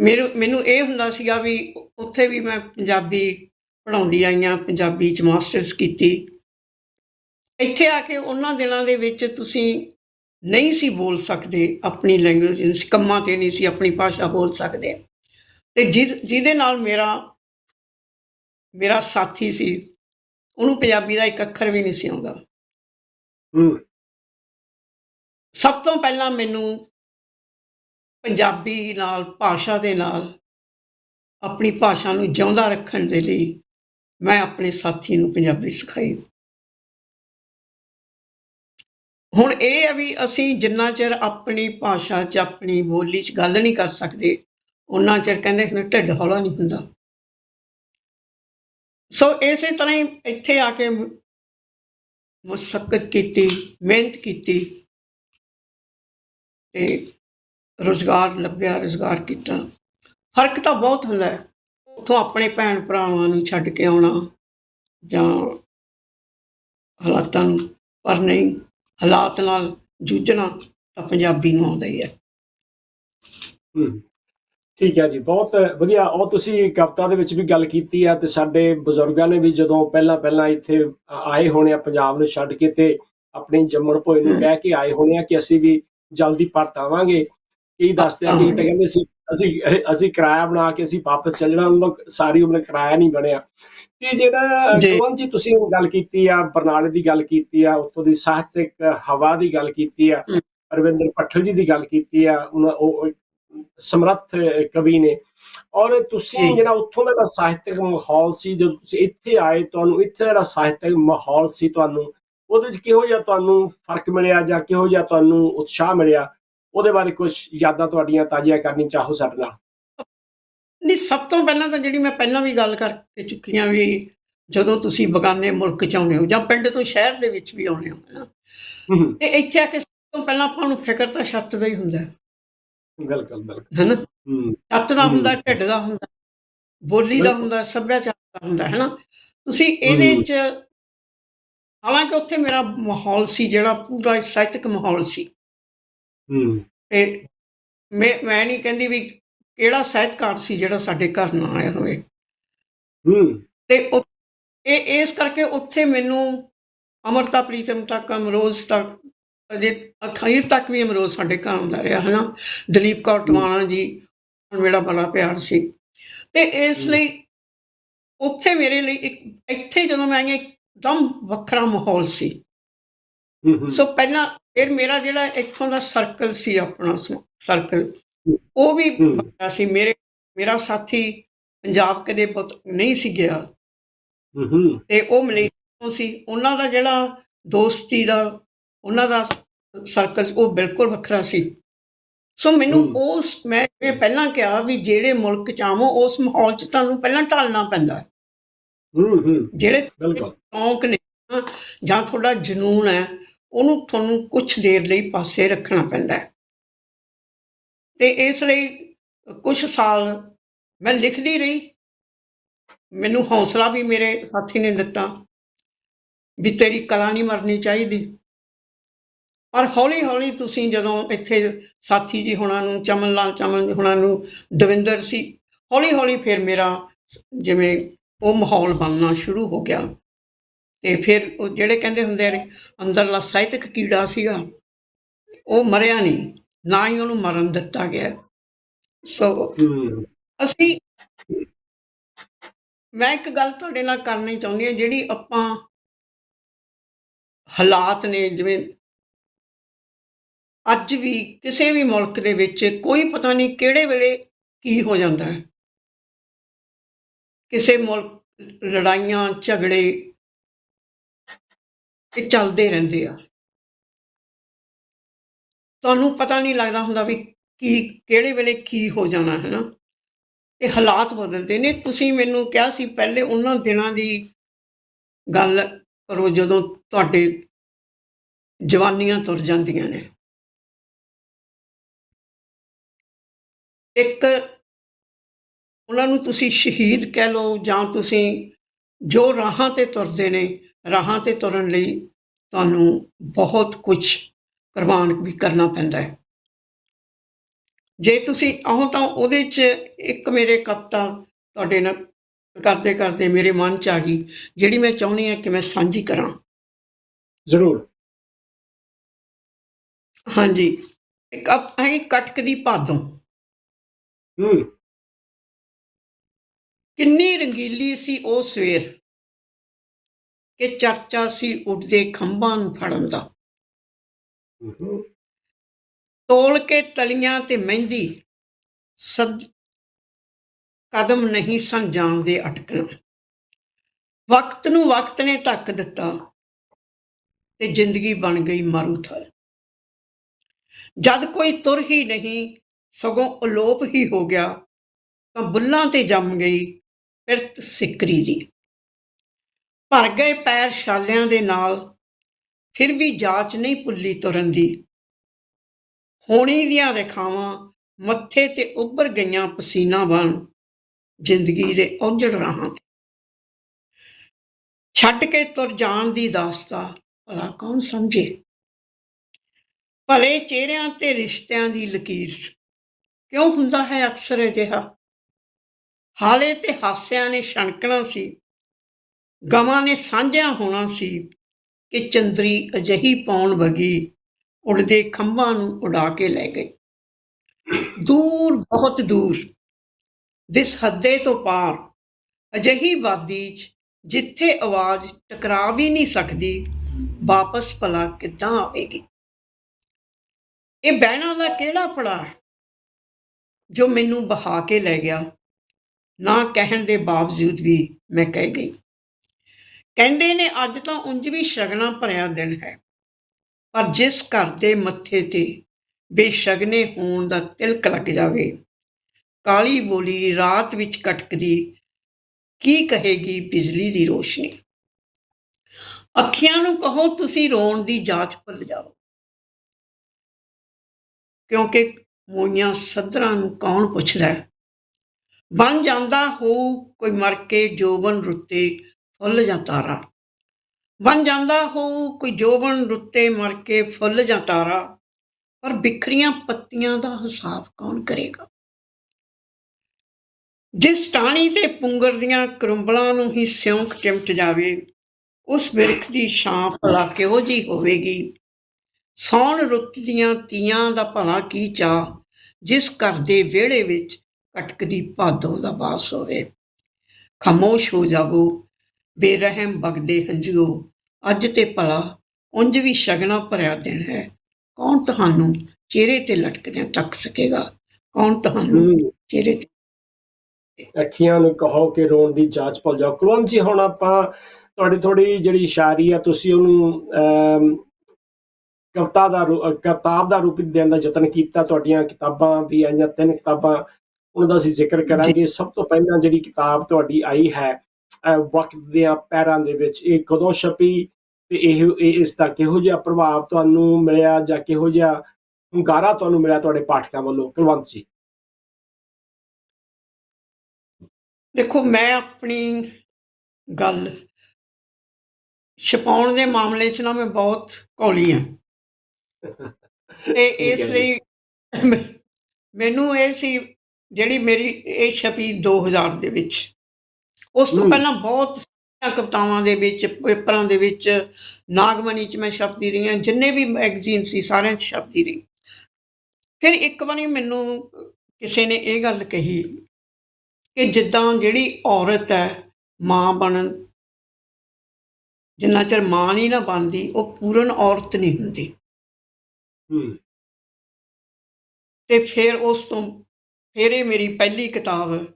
ਮੈਨੂੰ ਮੈਨੂੰ ਇਹ ਹੁੰਦਾ ਸੀਗਾ ਵੀ ਉੱਥੇ ਵੀ ਮੈਂ ਪੰਜਾਬੀ ਪੜ੍ਹਾਉਂਦੀ ਆਈਆਂ, ਪੰਜਾਬੀ ਚ ਮਾਸਟਰਸ ਕੀਤੀ। ਇੱਥੇ ਆ ਕੇ ਉਹਨਾਂ ਦਿਨਾਂ ਦੇ ਵਿੱਚ ਤੁਸੀਂ ਨਹੀਂ ਸੀ ਬੋਲ ਸਕਦੇ ਆਪਣੀ ਲੈਂਗੁਏਜ ਕੰਮਾਂ ਤੇ ਨਹੀਂ ਸੀ ਆਪਣੀ ਭਾਸ਼ਾ ਬੋਲ ਸਕਦੇ। ਤੇ ਜਿਹ- ਜਿਹਦੇ ਨਾਲ ਮੇਰਾ ਮੇਰਾ ਸਾਥੀ ਸੀ ਉਹਨੂੰ ਪੰਜਾਬੀ ਦਾ ਇੱਕ ਅੱਖਰ ਵੀ ਨਹੀਂ ਸੀ ਆਉਂਦਾ। ਹੂੰ, ਸਭ ਤੋਂ ਪਹਿਲਾਂ ਮੈਨੂੰ ਪੰਜਾਬੀ ਨਾਲ ਭਾਸ਼ਾ ਦੇ ਨਾਲ ਆਪਣੀ ਭਾਸ਼ਾ ਨੂੰ ਜਿਉਂਦਾ ਰੱਖਣ ਦੇ ਲਈ ਮੈਂ ਆਪਣੇ ਸਾਥੀ ਨੂੰ ਪੰਜਾਬੀ ਸਿਖਾਈ। ਹੁਣ ਇਹ ਹੈ ਵੀ ਅਸੀਂ ਜਿੰਨਾ ਚਿਰ ਆਪਣੀ ਭਾਸ਼ਾ 'ਚ ਆਪਣੀ ਬੋਲੀ 'ਚ ਗੱਲ ਨਹੀਂ ਕਰ ਸਕਦੇ ਉਹਨਾਂ ਚਿਰ ਕਹਿੰਦੇ ਨੇ ਢਿੱਡ ਹੌਲਾ ਨਹੀਂ ਹੁੰਦਾ। ਸੋ ਇਸੇ ਤਰ੍ਹਾਂ ਹੀ ਇੱਥੇ ਆ ਕੇ ਮੁਸ਼ਕਲ ਕੀਤੀ, ਮਿਹਨਤ ਕੀਤੀ ਤੇ ਰੋਜ਼ਗਾਰ ਲੱਭਿਆ, ਰੋਜ਼ਗਾਰ ਕੀਤਾ। ਫ਼ਰਕ ਤਾਂ ਬਹੁਤ ਹੁੰਦਾ ਹੈ। ਉੱਥੋਂ ਆਪਣੇ ਭੈਣ ਭਰਾਵਾਂ ਨੂੰ ਛੱਡ ਕੇ ਆਉਣਾ ਜਾਂ ਹਾਲਾਤਾਂ ਨੂੰ, ਪਰ ਨਹੀਂ, ਹਾਲਾਤ ਨਾਲ ਜੂਝਣਾ ਤਾਂ ਪੰਜਾਬੀ ਨੂੰ ਆਉਂਦਾ ਹੀ। ਹੈ। ਠੀਕ ਹੈ ਜੀ ਬਹੁਤ ਵਧੀਆ ਉਹ ਤੁਸੀਂ ਕਵਿਤਾ ਦੇ ਵਿੱਚ ਵੀ ਗੱਲ ਕੀਤੀ ਆ ਤੇ ਸਾਡੇ ਬਜ਼ੁਰਗਾਂ ਨੇ ਵੀ ਜਦੋਂ ਪਹਿਲਾਂ ਪਹਿਲਾਂ ਇੱਥੇ ਆਏ ਹੋਣੇ ਆ ਪੰਜਾਬ ਨੂੰ ਛੱਡ ਕੇ ਤੇ ਆਪਣੀ ਜੰਮਣ ਭੋਏ ਨੂੰ। ਕਹਿ ਕੇ ਆਏ ਹੋਣੇ ਆ ਕਿ ਅਸੀਂ ਵੀ ਜਲਦੀ ਪਰਤ ਆਵਾਂਗੇ ਕਈ ਦੱਸਦੇ ਆ ਕਿ ਇਹ ਤਾਂ ਕਹਿੰਦੇ ਸੀ ਅਸੀਂ ਅਸੀਂ ਕਿਰਾਇਆ ਬਣਾ ਕੇ ਅਸੀਂ ਵਾਪਸ ਚੱਲਣਾ ਉਹਨਾਂ ਦਾ ਸਾਰੀ ਉਮਰ ਕਿਰਾਇਆ ਨਹੀਂ ਬਣਿਆ ਤੇ ਜਿਹੜਾ ਜੀ। ਕਵਨ ਜੀ ਤੁਸੀਂ ਗੱਲ ਕੀਤੀ ਆ ਬਰਨਾਲੇ ਦੀ ਗੱਲ ਕੀਤੀ ਆ ਉੱਥੋਂ ਦੀ ਸਾਹਿਤਿਕ ਹਵਾ ਦੀ ਗੱਲ ਕੀਤੀ ਆ। ਅਰਵਿੰਦਰ ਪੱਠਲ ਜੀ ਦੀ ਗੱਲ ਕੀਤੀ ਆ ਉਹ ਸਮਰੱਥ ਕਵੀ ਨੇ। ਔਰ ਤੁਸੀਂ। ਜਿਹੜਾ ਉੱਥੋਂ ਦਾ ਸਾਹਿਤਿਕ ਮਾਹੌਲ ਸੀ ਜਦੋਂ ਤੁਸੀਂ ਇੱਥੇ ਆਏ ਤੁਹਾਨੂੰ ਇੱਥੇ ਜਿਹੜਾ ਸਾਹਿਤਿਕ ਮਾਹੌਲ ਸੀ ਤੁਹਾਨੂੰ ਉਹਦੇ ਵਿੱਚ ਕਿਹੋ ਜਿਹਾ ਤੁਹਾਨੂੰ ਫ਼ਰਕ ਮਿਲਿਆ ਜਾਂ ਕਿਹੋ ਜਿਹਾ ਤੁਹਾਨੂੰ ਉਤਸ਼ਾਹ ਮਿਲਿਆ? ਉਹਦੇ ਬਾਰੇ ਕੁਝ ਯਾਦਾਂ ਤੁਹਾਡੀਆਂ ਤਾਜ਼ੀਆਂ ਕਰਨੀ ਚਾਹੋ ਸਾਡੇ ਨਾਲ। ਨਹੀਂ ਸਭ ਤੋਂ ਪਹਿਲਾਂ ਤਾਂ ਜਿਹੜੀ ਮੈਂ ਪਹਿਲਾਂ ਵੀ ਗੱਲ ਕਰਕੇ ਚੁੱਕੀ ਹਾਂ ਵੀ ਜਦੋਂ ਤੁਸੀਂ ਬਗਾਨੇ ਮੁਲਕ ਚ ਆਉਂਦੇ ਹੋ ਜਾਂ ਪਿੰਡ ਤੋਂ ਸ਼ਹਿਰ ਦੇ ਵਿੱਚ ਵੀ ਆਉਂਦੇ ਹੂੰ। ਤੇ ਇੱਥੇ ਆ ਕੇ ਸਭ ਤੋਂ ਪਹਿਲਾਂ ਆਪਾਂ ਨੂੰ ਫਿਕਰ ਤਾਂ ਛੱਤ ਦਾ ਹੀ ਹੁੰਦਾ ਹੈ। ਬਿਲਕੁਲ ਬਿਲਕੁਲ। ਹੈ ਨਾ ਹੂੰ। ਛੱਤ ਦਾ। ਹੁੰਦਾ ਢਿੱਡ ਦਾ ਹੁੰਦਾ ਬੋਲੀ ਦਾ। ਹੁੰਦਾ ਸੱਭਿਆਚਾਰ ਦਾ ਹੁੰਦਾ ਹੈ ਨਾ ਤੁਸੀਂ ਇਹਦੇ। ਚ ਹਾਲਾਂਕਿ ਉੱਥੇ ਮੇਰਾ ਮਾਹੌਲ ਸੀ ਜਿਹੜਾ ਪੂਰਾ ਸਾਹਿਤਕ ਮਾਹੌਲ ਸੀ। ਹੂੰ। ਤੇ ਮੈਂ ਮੈਂ ਨਹੀਂ ਕਹਿੰਦੀ ਵੀ ਕਿਹੜਾ ਸਾਹਿਤਕਾਰ ਸੀ ਜਿਹੜਾ ਸਾਡੇ ਘਰ ਨਾ ਆਇਆ ਹੋਵੇ। ਹੂੰ। ਤੇ ਉਹ- ਇਹ ਇਸ ਕਰਕੇ ਉੱਥੇ ਮੈਨੂੰ ਅਮਰਤਾ ਪ੍ਰੀਤਮ ਤੱਕ ਅਮਰੋਜ਼ ਤੱਕ ਅਜੇ ਅਖੀਰ ਤੱਕ ਵੀ ਅਮਰੋਜ਼ ਸਾਡੇ ਘਰ ਆਉਂਦਾ ਰਿਹਾ ਹੈ ਨਾ ਦਲੀਪ ਕੌਰ ਟਵਾਣਾ ਜੀ ਮੇਰਾ ਬੜਾ ਪਿਆਰ ਸੀ। ਤੇ ਇਸ। ਲਈ ਉੱਥੇ ਮੇਰੇ ਲਈ ਇੱਕ ਇੱਥੇ ਜਦੋਂ ਮੈਂ ਆਈ ਇੱਕਦਮ ਵੱਖਰਾ ਮਾਹੌਲ ਸੀ। ਸੋ ਪਹਿਲਾਂ ਫਿਰ ਮੇਰਾ ਜਿਹੜਾ ਇੱਥੋਂ ਦਾ ਸਰਕਲ ਸੀ ਆਪਣਾ ਸਰਕਲ ਉਹ ਵੀ। ਵੱਖਰਾ ਸੀ। ਮੇਰੇ ਮੇਰਾ ਸਾਥੀ ਪੰਜਾਬ ਕਦੇ ਬਹੁਤ ਨਹੀਂ ਸੀ ਗਿਆ। ਤੇ ਉਹ ਮਲੇਸ਼ੀਆ ਤੋਂ ਸੀ। ਉਹਨਾਂ ਦਾ ਜਿਹੜਾ ਦੋਸਤੀ ਦਾ ਉਹਨਾਂ ਦਾ ਸਰਕਲ ਉਹ ਬਿਲਕੁਲ ਵੱਖਰਾ ਸੀ। ਸੋ ਮੈਨੂੰ। ਉਸ ਮੈਂ ਇਹ ਪਹਿਲਾਂ ਕਿਹਾ ਵੀ ਜਿਹੜੇ ਮੁਲਕ ਚ ਆਵੋ ਉਸ ਮਾਹੌਲ ਚ ਤੁਹਾਨੂੰ ਪਹਿਲਾਂ ਢਲਣਾ ਪੈਂਦਾ ਹੈ। ਹੂੰ ਹੂੰ। ਜਿਹੜੇ ਸ਼ੌਂਕ ਨੇ ਜਾਂ ਤੁਹਾਡਾ ਜਨੂਨ ਹੈ ਉਹਨੂੰ ਤੁਹਾਨੂੰ ਕੁਝ ਦੇਰ ਲਈ ਪਾਸੇ ਰੱਖਣਾ ਪੈਂਦਾ ਤੇ ਇਸ ਲਈ ਕੁਝ ਸਾਲ ਮੈਂ ਲਿਖਦੀ ਰਹੀ। ਮੈਨੂੰ ਹੌਸਲਾ ਵੀ ਮੇਰੇ ਸਾਥੀ ਨੇ ਦਿੱਤਾ ਵੀ ਤੇਰੀ ਕਲਾ ਨਹੀਂ ਮਰਨੀ ਚਾਹੀਦੀ। ਪਰ ਹੌਲੀ ਹੌਲੀ ਤੁਸੀਂ ਜਦੋਂ ਇੱਥੇ ਸਾਥੀ ਜੀ ਹੁਣਾਂ ਨੂੰ ਚਮਨ ਲਾਲ ਚਮਨ ਜੀ ਹੁਣਾਂ ਨੂੰ ਦਵਿੰਦਰ ਸੀ ਹੌਲੀ ਹੌਲੀ ਫਿਰ ਮੇਰਾ ਜਿਵੇਂ ਉਹ ਮਾਹੌਲ ਬਣਨਾ ਸ਼ੁਰੂ ਹੋ ਗਿਆ। ਤੇ ਫਿਰ ਉਹ ਜਿਹੜੇ ਕਹਿੰਦੇ ਹੁੰਦੇ ਨੇ ਅੰਦਰਲਾ ਸਾਹਿਤਕ ਕੀੜਾ ਸੀਗਾ ਉਹ ਮਰਿਆ ਨਹੀਂ ਨਾ ਹੀ ਉਹਨੂੰ ਮਰਨ ਦਿੱਤਾ ਗਿਆ। ਸੋ ਅਸੀਂ ਮੈਂ ਇੱਕ ਗੱਲ ਤੁਹਾਡੇ ਨਾਲ ਕਰਨੀ ਚਾਹੁੰਦੀ ਹਾਂ ਜਿਹੜੀ ਆਪਾਂ ਹਾਲਾਤ ਨੇ ਜਿਵੇਂ ਅੱਜ ਵੀ ਕਿਸੇ ਵੀ ਮੁਲਕ ਦੇ ਵਿੱਚ ਕੋਈ ਪਤਾ ਨਹੀਂ ਕਿਹੜੇ ਵੇਲੇ ਕੀ ਹੋ ਜਾਂਦਾ ਹੈ। ਕਿਸੇ ਮੁਲਕ ਲੜਾਈਆਂ, ਝਗੜੇ ਇਹ ਚੱਲਦੇ ਰਹਿੰਦੇ ਆ। ਤੁਹਾਨੂੰ ਪਤਾ ਨਹੀਂ ਲੱਗਦਾ ਹੁੰਦਾ ਵੀ ਕੀ, ਕਿਹੜੇ ਵੇਲੇ ਕੀ ਹੋ ਜਾਣਾ ਹੈ ਨਾ ਇਹ ਹਾਲਾਤ ਬਦਲਦੇ ਨੇ। ਤੁਸੀਂ ਮੈਨੂੰ ਕਿਹਾ ਸੀ ਪਹਿਲੇ ਉਹਨਾਂ ਦਿਨਾਂ ਦੀ ਗੱਲ ਕਰੋ ਜਦੋਂ ਤੁਹਾਡੇ ਜਵਾਨੀਆਂ ਤੁਰ ਜਾਂਦੀਆਂ ਨੇ। ਇੱਕ ਉਹਨਾਂ ਨੂੰ ਤੁਸੀਂ ਸ਼ਹੀਦ ਕਹਿ ਲਓ ਜਾਂ ਤੁਸੀਂ ਜੋ ਰਾਹਾਂ ਤੇ ਤੁਰਦੇ ਨੇ ਰਾਹਾਂ ਤੇ ਤੁਰਨ ਲਈ ਤੁਹਾਨੂੰ ਬਹੁਤ ਕੁਝ ਕੁਰਬਾਨ ਵੀ ਕਰਨਾ ਪੈਂਦਾ ਹੈ। ਜੇ ਤੁਸੀਂ ਆਹੋ ਤਾਂ ਉਹਦੇ 'ਚ ਇੱਕ ਮੇਰੇ ਕਵਿਤਾ ਤੁਹਾਡੇ ਨਾਲ ਕਰਦੇ ਕਰਦੇ ਮੇਰੇ ਮਨ 'ਚ ਆ ਗਈ ਜਿਹੜੀ ਮੈਂ ਚਾਹੁੰਦੀ ਹਾਂ ਕਿ ਮੈਂ ਸਾਂਝੀ ਕਰਾਂ। ਜ਼ਰੂਰ। ਹਾਂਜੀ। ਇੱਕ ਆਪਣੀ ਕਟਕ ਦੀ ਭਾਦੋਂ। ਹੂੰ। ਕਿੰਨੀ ਰੰਗੀਲੀ ਸੀ ਉਹ ਸਵੇਰ ਕਿ ਚਰਚਾ ਸੀ ਉੱਡਦੇ ਖੰਭਾਂ ਨੂੰ ਫੜਨ ਦਾ। ਤੋਲ ਕੇ ਤਲੀਆਂ ਤੇ ਮਹਿੰਦੀ ਸਦ ਕਦਮ ਨਹੀਂ ਸਨ ਜਾਣਦੇ ਅਟਕਣ। ਵਕਤ ਨੂੰ ਵਕਤ ਨੇ ਧੱਕ ਦਿੱਤਾ ਤੇ ਜ਼ਿੰਦਗੀ ਬਣ ਗਈ ਮਾਰੂਥਲ। ਜਦ ਕੋਈ ਤੁਰ ਹੀ ਨਹੀਂ ਸਗੋਂ ਅਲੋਪ ਹੀ ਹੋ ਗਿਆ, ਤਾਂ ਬੁੱਲਾਂ ਤੇ ਜੰਮ ਗਈ ਪਿਰਤ ਸਿਕਰੀ ਦੀ। ਭਰ ਗਏ ਪੈਰ ਛਾਲਿਆਂ ਦੇ ਨਾਲ, ਫਿਰ ਵੀ ਜਾਚ ਨਹੀਂ ਭੁੱਲੀ ਤੁਰਨ ਦੀ। ਹੋਣੀ ਦੀਆਂ ਰੇਖਾਵਾਂ ਮੱਥੇ ਤੇ ਉੱਭਰ ਗਈਆਂ ਪਸੀਨਾ ਬਣ ਜ਼ਿੰਦਗੀ ਦੇ ਔਜੜ ਰਾਹਾਂ ਤੇ। ਛੱਡ ਕੇ ਤੁਰ ਜਾਣ ਦੀ ਦਾਸਤਾ ਭਲਾ ਕੌਣ ਸਮਝੇ? ਭਲੇ ਚਿਹਰਿਆਂ ਤੇ ਰਿਸ਼ਤਿਆਂ ਦੀ ਲਕੀਰ। ਕਿਉਂ ਹੁੰਦਾ ਹੈ ਅਕਸਰ ਅਜਿਹਾ? ਹਾਲੇ ਤੇ ਹਾਸਿਆਂ ਨੇ ਛਣਕਣਾ ਸੀ। ਗਮਾਂ ਨੇ ਸਾਂਝਿਆ ਹੋਣਾ ਸੀ ਕਿ ਚੰਦਰੀ ਅਜਹੀ ਪੌਣ ਵਗੀ ਉੜਦੇ ਖੰਭਾਂ ਨੂੰ ਉਡਾ ਕੇ ਲੈ ਗਏ ਦੂਰ, ਬਹੁਤ ਦੂਰ, ਦਿਸ ਹੱਦੇ ਤੋਂ ਪਾਰ, ਅਜਹੀ ਵਾਦੀ 'ਚ ਜਿੱਥੇ ਆਵਾਜ਼ ਟਕਰਾ ਵੀ ਨਹੀਂ ਸਕਦੀ, ਵਾਪਸ ਭਲਾ ਕਿੱਦਾਂ ਆਵੇਗੀ? ਇਹ ਬਹਿਣਾ ਦਾ ਕਿਹੜਾ ਪੜਾ ਹੈ? ਜੋ ਮੈਨੂੰ ਬਹਾ ਕੇ ਲੈ ਗਿਆ, ਨਾ ਕਹਿਣ ਦੇ ਬਾਵਜੂਦ ਵੀ ਮੈਂ ਕਹਿ ਗਈ। ਕਹਿੰਦੇ ਨੇ, ਅੱਜ ਤਾਂ ਉਂਝ ਵੀ ਸ਼ਗਨਾ ਭਰਿਆ ਦਿਨ ਹੈ, ਪਰ ਜਿਸ ਘਰ ਦੇ ਮੱਥੇ ਤੇ ਬੇਸ਼ਗਨੇ ਹੋਣ ਦਾ ਤਿਲਕ ਲੱਗ ਜਾਵੇ, ਕਾਲੀ ਬੋਲੀ ਰਾਤ ਵਿੱਚ ਕਟਕਦੀ, ਕੀ ਕਹੇਗੀ ਬਿਜਲੀ ਦੀ ਰੋਸ਼ਨੀ? ਅੱਖੀਆਂ ਨੂੰ ਕਹੋ ਤੁਸੀਂ ਰੋਣ ਦੀ ਜਾਂਚ ਭੁੱਲ ਜਾਓ। ਕਿਉਂਕਿ ਮੋਈਆਂ ਸੱਧਰਾਂ ਨੂੰ ਕੌਣ ਪੁੱਛਦਾ? ਬਣ ਜਾਂਦਾ ਹੋ ਕੋਈ ਮਰ ਕੇ ਜੋਬਨ ਰੁੱਤੇ ਫੁੱਲ ਜਾਂ ਤਾਰਾ। ਬਣ ਜਾਂਦਾ ਹੋ ਕੋਈ ਜੋਬਨ ਰੁੱਤੇ ਮਰ ਕੇ ਫੁੱਲ ਜਾਂ ਤਾਰਾ। ਪਰ ਬਿਖਰੀਆਂ ਪੱਤੀਆਂ ਦਾ ਹਿਸਾਬ ਕੌਣ ਕਰੇਗਾ? ਜਿਸ ਟਾਣੀ ਤੇ ਪੁੰਗਰ ਦੀਆਂ ਕਰੁੰਬਲਾਂ ਨੂੰ ਹੀ ਸਿਉਂਕ ਚਿਮਟ ਜਾਵੇ, ਉਸ ਬਿਰਖ ਦੀ ਛਾਂ ਭਲਾ ਕਿਹੋ ਜੀ ਹੋਵੇਗੀ। ਸੌਣ ਰੁੱਤ ਦੀਆਂ ਤੀਆਂ ਦਾ ਭਲਾ ਕੀ ਚਾਹ ਜਿਸ ਘਰ ਦੇ ਵਿਹੜੇ ਵਿੱਚ ਕਟਕਦੀ ਭਾਦੋਂ ਦਾ ਬਾਸ ਹੋਵੇ। ਖਾਮੋਸ਼ ਹੋ ਜਾਵੋ ਬੇਰਹਿਮ ਬਗਦੇ ਹੰਝੂਓ। ਅੱਜ ਤੇ ਭਲਾ ਉਂਝ ਵੀ ਸ਼ਗਨਾ ਭਰਿਆ ਦਿਨ ਹੈ। ਕੌਣ ਤੁਹਾਨੂੰ ਚਿਹਰੇ ਤੇ ਲਟਕਦਿਆਂ ਤੱਕ ਸਕੇਗਾ? ਕੌਣ ਤੁਹਾਨੂੰ ਚਿਹਰੇ ਤੇ ਅੱਖੀਆਂ ਨੂੰ ਕਹੋ ਕਿ ਰੋਣ ਦੀ ਜਾਂਚ ਭੁੱਲ ਜਾਓ। ਕੁਲਵੰਤ ਜੀ ਹੁਣ ਆਪਾਂ ਤੁਹਾਡੀ ਥੋੜੀ ਜਿਹੜੀ ਸ਼ਾਇਰੀ ਆ ਤੁਸੀਂ ਉਹਨੂੰ ਕਵਿਤਾ ਦਾ ਕਿਤਾਬ ਦਾ ਰੂਪ ਦੇਣ ਦਾ ਯਤਨ ਕੀਤਾ ਤੁਹਾਡੀਆਂ ਕਿਤਾਬਾਂ ਵੀ ਆਈਆਂ ਤਿੰਨ ਕਿਤਾਬਾਂ ਉਹਨਾਂ ਦਾ ਅਸੀਂ ਜ਼ਿਕਰ ਕਰਾਂਗੇ। ਸਭ ਤੋਂ ਪਹਿਲਾਂ ਜਿਹੜੀ ਕਿਤਾਬ ਤੁਹਾਡੀ ਆਈ ਹੈ ਵਕਤ ਦੇ ਪੈਰਾਂ ਦੇ ਵਿੱਚ ਇਹ ਕਦੋਂ ਛਪੀ ਤੇ ਇਹ ਇਹ ਇਸ ਦਾ ਕਿਹੋ ਜਿਹਾ ਪ੍ਰਭਾਵ ਤੁਹਾਨੂੰ ਮਿਲਿਆ ਜਾਂ ਕਿਹੋ ਜਿਹਾ ਹੁੰਗਾਰਾ ਤੁਹਾਨੂੰ ਮਿਲਿਆ ਤੁਹਾਡੇ ਪਾਠਕਾਂ ਵੱਲੋਂ? ਕੁਲਵੰਤ ਜੀ। ਦੇਖੋ ਮੈਂ ਆਪਣੀ ਗੱਲ ਛਪਾਉਣ ਦੇ ਮਾਮਲੇ 'ਚ ਨਾ ਮੈਂ ਬਹੁਤ ਕੌਲੀ ਹਾਂ ਤੇ ਇਸ। ਲਈ ਮੈਨੂੰ ਇਹ ਸੀ ਜਿਹੜੀ ਮੇਰੀ ਇਹ ਛਪੀ 2000 ਦੇ ਵਿੱਚ ਉਸ ਤੋਂ। ਪਹਿਲਾਂ ਬਹੁਤ ਸਾਰੀਆਂ ਕਵਿਤਾਵਾਂ ਦੇ ਵਿੱਚ ਪੇਪਰਾਂ ਦੇ ਵਿੱਚ ਨਾਗਮਨੀ 'ਚ ਮੈਂ ਛਪਦੀ ਰਹੀ ਹਾਂ ਜਿੰਨੇ ਵੀ ਮੈਗਜ਼ੀਨ ਸੀ ਸਾਰਿਆਂ 'ਚ ਛਪਦੀ ਰਹੀ ਫਿਰ ਇੱਕ ਵਾਰੀ ਮੈਨੂੰ ਕਿਸੇ ਨੇ ਇਹ ਗੱਲ ਕਹੀ ਕਿ ਜਿੱਦਾਂ ਜਿਹੜੀ ਔਰਤ ਹੈ ਮਾਂ ਬਣਨ ਜਿੰਨਾ ਚਿਰ ਮਾਂ ਨਹੀਂ ਨਾ ਬਣਦੀ ਉਹ ਪੂਰਨ ਔਰਤ ਨਹੀਂ ਹੁੰਦੀ ਤੇ ਫਿਰ ਉਸ ਤੋਂ ਫਿਰ ਇਹ ਮੇਰੀ ਪਹਿਲੀ ਕਿਤਾਬ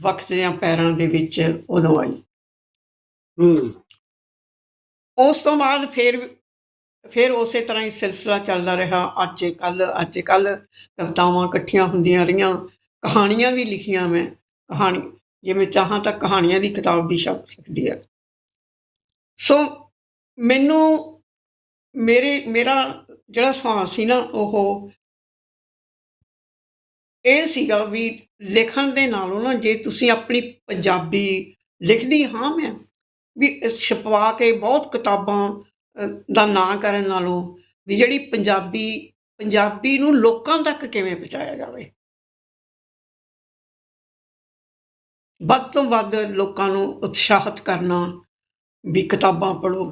ਵਕਤ ਦੇ ਪੈਰਾਂ ਦੇ ਵਿੱਚ ਉਦੋਂ ਆਈ। ਹੂੰ। ਉਸ ਤੋਂ ਬਾਅਦ ਫਿਰ ਫਿਰ ਉਸੇ ਤਰ੍ਹਾਂ ਹੀ ਸਿਲਸਿਲਾ ਚੱਲਦਾ ਰਿਹਾ। ਅੱਜ ਕੱਲ ਅੱਜ ਕੱਲ ਕਵਿਤਾਵਾਂ ਇਕੱਠੀਆਂ ਹੁੰਦੀਆਂ ਰਹੀਆਂ। ਕਹਾਣੀਆਂ ਵੀ ਲਿਖੀਆਂ ਮੈਂ। ਕਹਾਣੀ ਜੇ ਮੈਂ ਚਾਹਾਂ ਤਾਂ ਕਹਾਣੀਆਂ ਦੀ ਕਿਤਾਬ ਵੀ ਛਪ ਸਕਦੀ ਹੈ ਸੋ ਮੈਨੂੰ ਮੇਰੇ ਮੇਰਾ ਜਿਹੜਾ ਸੁਭਾਅ ਸੀ ਨਾ ਉਹ ਇਹ ਸੀਗਾ ਵੀ ਲਿਖਣ ਦੇ ਨਾਲੋਂ ਨਾ ਜੇ ਤੁਸੀਂ ਆਪਣੀ ਪੰਜਾਬੀ ਲਿਖਦੀ ਹਾਂ ਮੈਂ, ਵੀ ਛਪਵਾ ਕੇ ਬਹੁਤ ਕਿਤਾਬਾਂ ਦਾ ਨਾਂ ਕਰਨ ਨਾਲੋਂ ਵੀ ਜਿਹੜੀ ਪੰਜਾਬੀ ਪੰਜਾਬੀ ਨੂੰ ਲੋਕਾਂ ਤੱਕ ਕਿਵੇਂ ਪਹੁੰਚਾਇਆ ਜਾਵੇ। ਵੱਧ ਤੋਂ ਵੱਧ ਲੋਕਾਂ ਨੂੰ ਉਤਸ਼ਾਹਿਤ ਕਰਨਾ ਵੀ ਕਿਤਾਬਾਂ ਪੜ੍ਹੋ,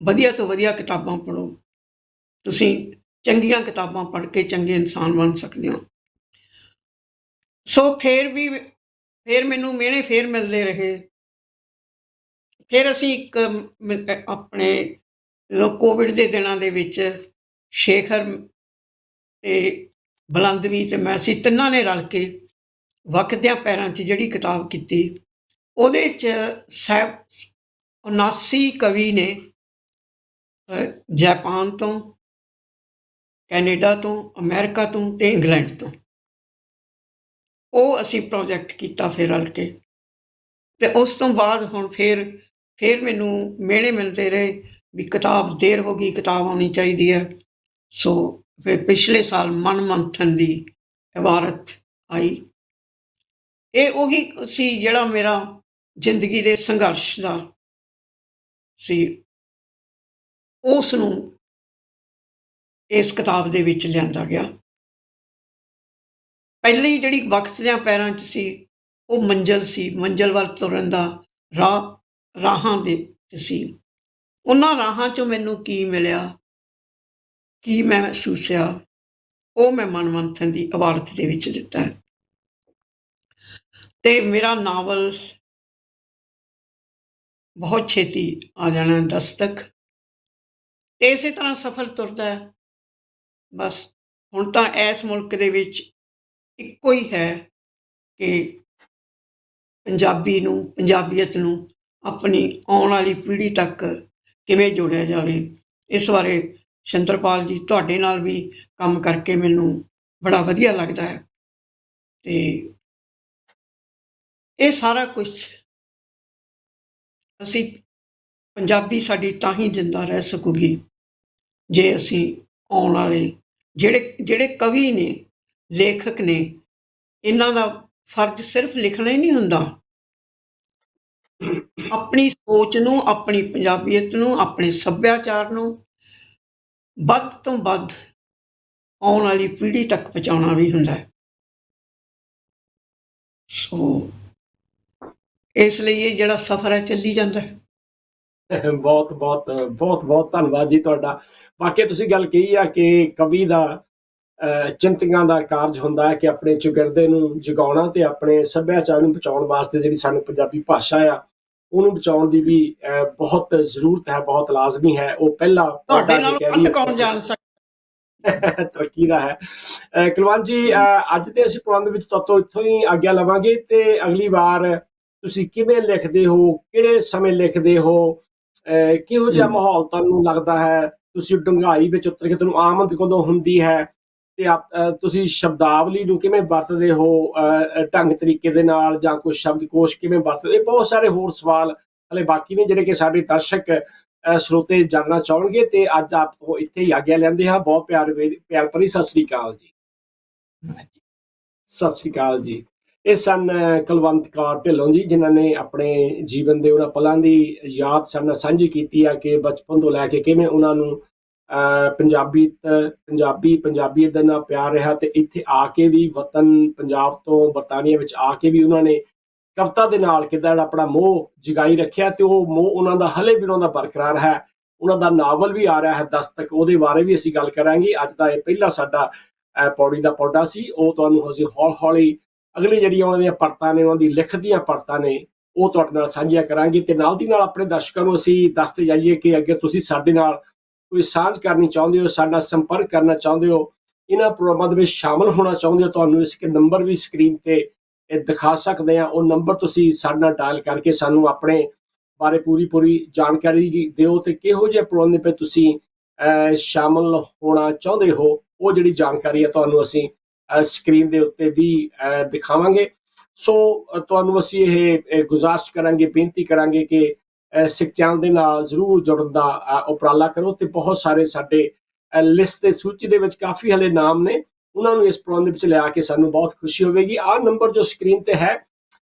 ਵਧੀਆ ਤੋਂ ਵਧੀਆ ਕਿਤਾਬਾਂ ਪੜ੍ਹੋ। ਤੁਸੀਂ ਚੰਗੀਆਂ ਕਿਤਾਬਾਂ ਪੜ੍ਹ ਕੇ ਚੰਗੇ ਇਨਸਾਨ ਬਣ ਸਕਦੇ ਹੋ। ਸੋ ਫਿਰ ਵੀ ਫਿਰ ਮੈਨੂੰ ਮਿਹਣੇ ਫੇਰ ਮਿਲਦੇ ਰਹੇ। ਫਿਰ ਅਸੀਂ ਇੱਕ ਆਪਣੇ ਕੋਵਿਡ ਦੇ ਦਿਨਾਂ ਦੇ ਵਿੱਚ ਸ਼ੇਖਰ ਤੇ ਬਲੰਦਵੀ ਤੇ ਮੈਂ ਅਸੀਂ ਤਿੰਨਾਂ ਨੇ ਰਲ ਕੇ ਵਕਤਿਆਂ ਪੈਰਾਂ 'ਚ ਜਿਹੜੀ ਕਿਤਾਬ ਕੀਤੀ ਉਹਦੇ 'ਚ ਸਹਿਬ 79 ਕਵੀ ਨੇ ਅ, ਤੋਂ ਕੈਨੇਡਾ ਤੋਂ, ਅਮਰੀਕਾ ਤੋਂ ਤੇ ਇੰਗਲੈਂਡ ਤੋਂ। ਉਹ ਅਸੀਂ ਪ੍ਰੋਜੈਕਟ ਕੀਤਾ ਫਿਰ ਰਲ ਕੇ। ਤੇ ਉਸ ਤੋਂ ਬਾਅਦ ਹੁਣ ਫਿਰ ਫਿਰ ਮੈਨੂੰ ਮਿਹਣੇ ਮਿਲਦੇ ਰਹੇ ਵੀ ਕਿਤਾਬ ਦੇਰ ਹੋ ਗਈ, ਕਿਤਾਬ ਆਉਣੀ ਚਾਹੀਦੀ ਹੈ। ਸੋ ਫਿਰ ਪਿਛਲੇ ਸਾਲ ਮਨ ਮੰਥਨ ਦੀ ਇਬਾਰਤ ਆਈ। ਇਹ ਉਹੀ ਸੀ ਜਿਹੜਾ ਮੇਰਾ ਜ਼ਿੰਦਗੀ ਦੇ ਸੰਘਰਸ਼ ਦਾ ਸੀ। ਉਸ ਨੂੰ ਇਸ ਕਿਤਾਬ ਦੇ ਵਿੱਚ ਲਿਆਂਦਾ ਗਿਆ। ਪਹਿਲੀ ਜਿਹੜੀ ਵਕਤ ਦੇ ਪੈਰਾਂ 'ਚ ਸੀ, ਉਹ ਮੰਜ਼ਲ ਸੀ, ਮੰਜ਼ਲ ਵੱਲ ਤੁਰਨ ਦਾ ਰਾਹ, ਰਾਹਾਂ ਦੇ ਸੀ। ਉਹਨਾਂ ਰਾਹਾਂ 'ਚੋਂ ਮੈਨੂੰ ਕੀ ਮਿਲਿਆ, ਕੀ ਮੈਂ ਮਹਿਸੂਸਿਆ ਉਹ ਮੈਂ ਮਨਮੰਥਨ ਦੀ ਇਬਾਰਤ ਦੇ ਵਿੱਚ ਦਿੱਤਾ। ਹੈ ਤੇ ਮੇਰਾ ਨਾਵਲ ਬਹੁਤ ਛੇਤੀ ਆ ਜਾਣਾ ਦਸਤਕ। ਇਸੇ ਤਰ੍ਹਾਂ ਸਫਲ ਤੁਰਦਾ ਹੈ। ਬਸ, ਹੁਣ ਤਾਂ ਇਸ ਮੁਲਕ ਦੇ ਵਿੱਚ ਇੱਕੋ ਹੀ ਹੈ ਕਿ ਪੰਜਾਬੀ ਨੂੰ, ਪੰਜਾਬੀਅਤ ਨੂੰ ਆਪਣੀ ਆਉਣ ਵਾਲੀ ਪੀੜ੍ਹੀ ਤੱਕ ਕਿਵੇਂ ਜੋੜਿਆ ਜਾਵੇ, ਇਸ ਬਾਰੇ ਸ਼ੰਤਰਪਾਲ ਜੀ ਤੁਹਾਡੇ ਨਾਲ ਵੀ ਕੰਮ ਕਰਕੇ ਮੈਨੂੰ ਬੜਾ ਵਧੀਆ ਲੱਗਦਾ ਹੈ। ਤੇ ਇਹ ਸਾਰਾ ਕੁਝ ਅਸੀਂ ਪੰਜਾਬੀ ਸਾਡੀ ਤਾਂ ਹੀ ਜਿੰਦਾ ਰਹਿ ਸਕੂਗੀ, ਜੇ ਅਸੀਂ ਆਉਣ ਵਾਲੇ ਜਿਹੜੇ ਜਿਹੜੇ ਕਵੀ ਨੇ, ਲੇਖਕ ਨੇ, ਇਹਨਾਂ ਦਾ ਫਰਜ਼ ਸਿਰਫ ਲਿਖਣਾ ਹੀ ਨਹੀਂ ਹੁੰਦਾ। ਆਪਣੀ ਸੋਚ ਨੂੰ, ਆਪਣੀ ਪੰਜਾਬੀਅਤ ਨੂੰ, ਆਪਣੇ ਸੱਭਿਆਚਾਰ ਨੂੰ ਵੱਧ ਤੋਂ ਵੱਧ ਆਉਣ ਵਾਲੀ ਪੀੜ੍ਹੀ ਤੱਕ ਪਹੁੰਚਾਉਣਾ ਵੀ ਹੁੰਦਾ ਹੈ। ਸੋ, ਇਸ ਲਈ ਇਹ ਜਿਹੜਾ ਸਫ਼ਰ ਹੈ, ਚੱਲੀ ਜਾਂਦਾ ਹੈ। (laughs) ਬਹੁਤ ਬਹੁਤ ਬਹੁਤ ਬਹੁਤ ਧੰਨਵਾਦ ਜੀ ਤੁਹਾਡਾ। ਬਾਕੀ ਤੁਸੀਂ ਗੱਲ ਕਹੀ ਆ ਕਿ ਕਵੀ ਦਾ ਚਿੰਤਕਾਂ ਦਾ ਕਾਰਜ ਹੁੰਦਾ ਹੈ ਕਿ ਆਪਣੇ ਚੁਗਿਰਦੇ ਨੂੰ ਜਗਾਉਣਾ ਤੇ ਆਪਣੇ ਸੱਭਿਆਚਾਰ ਨੂੰ ਬਚਾਉਣ ਵਾਸਤੇ ਜਿਹੜੀ ਸਾਨੂੰ ਪੰਜਾਬੀ ਭਾਸ਼ਾ ਆ ਉਹਨੂੰ ਬਚਾਉਣ ਦੀ ਵੀ ਬਹੁਤ ਜ਼ਰੂਰਤ ਹੈ ਬਹੁਤ ਲਾਜ਼ਮੀ ਹੈ। ਉਹ ਪਹਿਲਾ ਤੁਹਾਡੇ ਨਾਲ ਲਈਏ ਕੌਣ ਜਾਣ ਸਕਦਾ? (laughs) ਤਰੱਕੀ ਦਾ ਹੈ। ਕੁਲਵੰਤ ਜੀ ਅੱਜ ਦੇ ਅਸੀਂ ਪ੍ਰਬੰਧ ਵਿੱਚ ਤੁਹਾਤੋਂ ਇੱਥੋਂ ਹੀ ਆਗਿਆ ਲਵਾਂਗੇ ਤੇ ਅਗਲੀ ਵਾਰ ਤੁਸੀਂ ਕਿਵੇਂ ਲਿਖਦੇ ਹੋ ਕਿਹੜੇ ਸਮੇਂ ਲਿਖਦੇ ਹੋ ਕਿਹੋ ਜਿਹਾ। ਮਾਹੌਲ ਤੁਹਾਨੂੰ ਲੱਗਦਾ ਹੈ? ਤੁਸੀਂ ਡੂੰਘਾਈ ਵਿੱਚ ਉਤਰ ਕੇ ਤੁਹਾਨੂੰ ਆਮਦ ਕਦੋਂ ਹੁੰਦੀ ਹੈ? ਤੇ ਆਪ- ਤੁਸੀਂ ਸ਼ਬਦਾਵਲੀ ਨੂੰ ਕਿਵੇਂ ਵਰਤਦੇ ਹੋ? ਢੰਗ ਤਰੀਕੇ ਦੇ ਨਾਲ ਜਾਂ ਕੋਈ ਸ਼ਬਦਕੋਸ਼ ਕਿਵੇਂ ਵਰਤਦੇ ਇਹ ਬਹੁਤ ਸਾਰੇ ਹੋਰ ਸਵਾਲ ਹਲੇ ਬਾਕੀ ਨੇ ਜਿਹੜੇ ਕਿ ਸਾਡੇ ਦਰਸ਼ਕ ਸਰੋਤੇ ਜਾਣਨਾ ਚਾਹਣਗੇ ਤੇ ਅੱਜ ਆਪ ਤੋਂ ਇੱਥੇ ਹੀ ਆਗਿਆ ਲੈਂਦੇ ਹਾਂ। ਬਹੁਤ ਪਿਆਰ ਪਿਆਰ ਭਰੀ ਸਤਿ ਸ੍ਰੀ ਅਕਾਲ ਜੀ। ਸਤਿ ਸ੍ਰੀ ਅਕਾਲ ਜੀ। ਇਹ ਸਨ ਅਹ, ਕੁਲਵੰਤ ਕੌਰ ਢਿੱਲੋਂ ਜੀ ਜਿਨ੍ਹਾਂ ਨੇ ਆਪਣੇ ਜੀਵਨ ਦੇ ਉਹਨਾਂ ਪਲਾਂ ਦੀ ਯਾਦ ਸਾਡੇ ਨਾਲ ਸਾਂਝੀ ਕੀਤੀ ਆ ਕਿ ਬਚਪਨ ਤੋਂ ਲੈ ਕੇ ਕਿਵੇਂ ਉਹਨਾਂ ਨੂੰ ਅਹ, ਪੰਜਾਬੀ ਪੰਜਾਬੀ ਪੰਜਾਬੀਅਤ ਦਾ ਨਾਲ ਪਿਆਰ ਰਿਹਾ ਤੇ ਇੱਥੇ ਆ ਕੇ ਵੀ ਵਤਨ ਪੰਜਾਬ ਤੋਂ ਬਰਤਾਨੀਆ ਵਿੱਚ ਆ ਕੇ ਵੀ ਉਹਨਾਂ ਨੇ ਕਵਿਤਾ ਦੇ ਨਾਲ ਕਿੱਦਾਂ ਜਿਹੜਾ ਆਪਣਾ ਮੋਹ ਜਗਾਈ ਰੱਖਿਆ ਤੇ ਉਹ ਮੋਹ ਉਹਨਾਂ ਦਾ ਹਲੇ ਵੀ ਉਹਨਾਂ ਦਾ ਬਰਕਰਾਰ ਹੈ ਉਹਨਾਂ ਦਾ ਨਾਵਲ ਵੀ ਆ ਰਿਹਾ ਹੈ ਦਸਤਕ ਉਹਦੇ ਬਾਰੇ ਵੀ ਅਸੀਂ ਗੱਲ ਕਰਾਂਗੇ। ਅੱਜ ਦਾ ਇਹ ਪਹਿਲਾ ਸਾਡਾ ਪੌੜੀ ਦਾ ਪੌਡਾ ਸੀ ਉਹ ਤੁਹਾਨੂੰ ਅਸੀਂ ਹੌਲੀ ਹੌਲੀ ਅਗਲੀ ਜਿਹੜੀਆਂ ਉਹਨਾਂ ਦੀਆਂ ਪਰਤਾਂ ਨੇ, ਉਹਨਾਂ ਦੀ ਲਿਖਤ ਦੀਆਂ ਪਰਤਾਂ ਨੇ, ਉਹ ਤੁਹਾਡੇ ਨਾਲ ਸਾਂਝੀਆਂ ਕਰਾਂਗੇ ਤੇ ਨਾਲ ਦੀ ਨਾਲ ਆਪਣੇ ਦਰਸ਼ਕਾਂ ਨੂੰ ਅਸੀਂ ਦੱਸਦੇ ਜਾਈਏ ਕਿ ਅਗਰ ਤੁਸੀਂ ਸਾਡੇ ਨਾਲ ਕੋਈ ਸਾਂਝ ਕਰਨੀ ਚਾਹੁੰਦੇ ਹੋ, ਸਾਡਾ ਸੰਪਰਕ ਕਰਨਾ ਚਾਹੁੰਦੇ ਹੋ, ਇਹਨਾਂ ਪ੍ਰੋਗਰਾਮਾਂ ਦੇ ਵਿੱਚ ਸ਼ਾਮਲ ਹੋਣਾ ਚਾਹੁੰਦੇ ਹੋ, ਤੁਹਾਨੂੰ ਇਸ ਇੱਕ ਨੰਬਰ ਵੀ ਸਕਰੀਨ ਤੇ ਇਹ ਦਿਖਾ ਸਕਦੇ ਆ ਉਹ ਨੰਬਰ ਤੁਸੀਂ ਸਾਡੇ ਨਾਲ ਡਾਇਲ ਕਰਕੇ ਸਾਨੂੰ ਆਪਣੇ ਬਾਰੇ ਪੂਰੀ ਪੂਰੀ ਜਾਣਕਾਰੀ ਦਿਓ ਤੇ ਕਿਹੋ ਜਿਹੇ ਪ੍ਰੋਗਰਾਮ ਦੇ ਵਿੱਚ ਤੁਸੀਂ ਸ਼ਾਮਲ ਹੋਣਾ ਚਾਹੁੰਦੇ ਹੋ, ਉਹ ਜਿਹੜੀ ਜਾਣਕਾਰੀ ਹੈ ਤੁਹਾਨੂੰ ਅਸੀਂ ਸਕਰੀਨ ਦੇ ਉੱਤੇ ਵੀ ਦਿਖਾਵਾਂਗੇ। ਸੋ ਤੁਹਾਨੂੰ ਅਸੀਂ ਇਹ ਇਹ ਗੁਜ਼ਾਰਿਸ਼ ਕਰਾਂਗੇ, ਬੇਨਤੀ ਕਰਾਂਗੇ ਕਿ ਸਿੱਖ ਚੈਨਲ ਦੇ ਨਾਲ ਜ਼ਰੂਰ ਜੁੜਨ ਦਾ ਉਪਰਾਲਾ ਕਰੋ ਤੇ ਬਹੁਤ ਸਾਰੇ ਸਾਡੇ ਲਿਸਟ ਦੇ ਸੂਚੀ ਦੇ ਵਿੱਚ ਕਾਫੀ ਹਲੇ ਨਾਮ ਨੇ। ਉਹਨਾਂ ਨੂੰ ਇਸ ਪ੍ਰੋਗਰਾਮ ਦੇ ਵਿੱਚ ਲਿਆ ਕੇ ਸਾਨੂੰ ਬਹੁਤ ਖੁਸ਼ੀ ਹੋਵੇਗੀ। ਆਹ ਨੰਬਰ ਜੋ ਸਕਰੀਨ ਤੇ ਹੈ,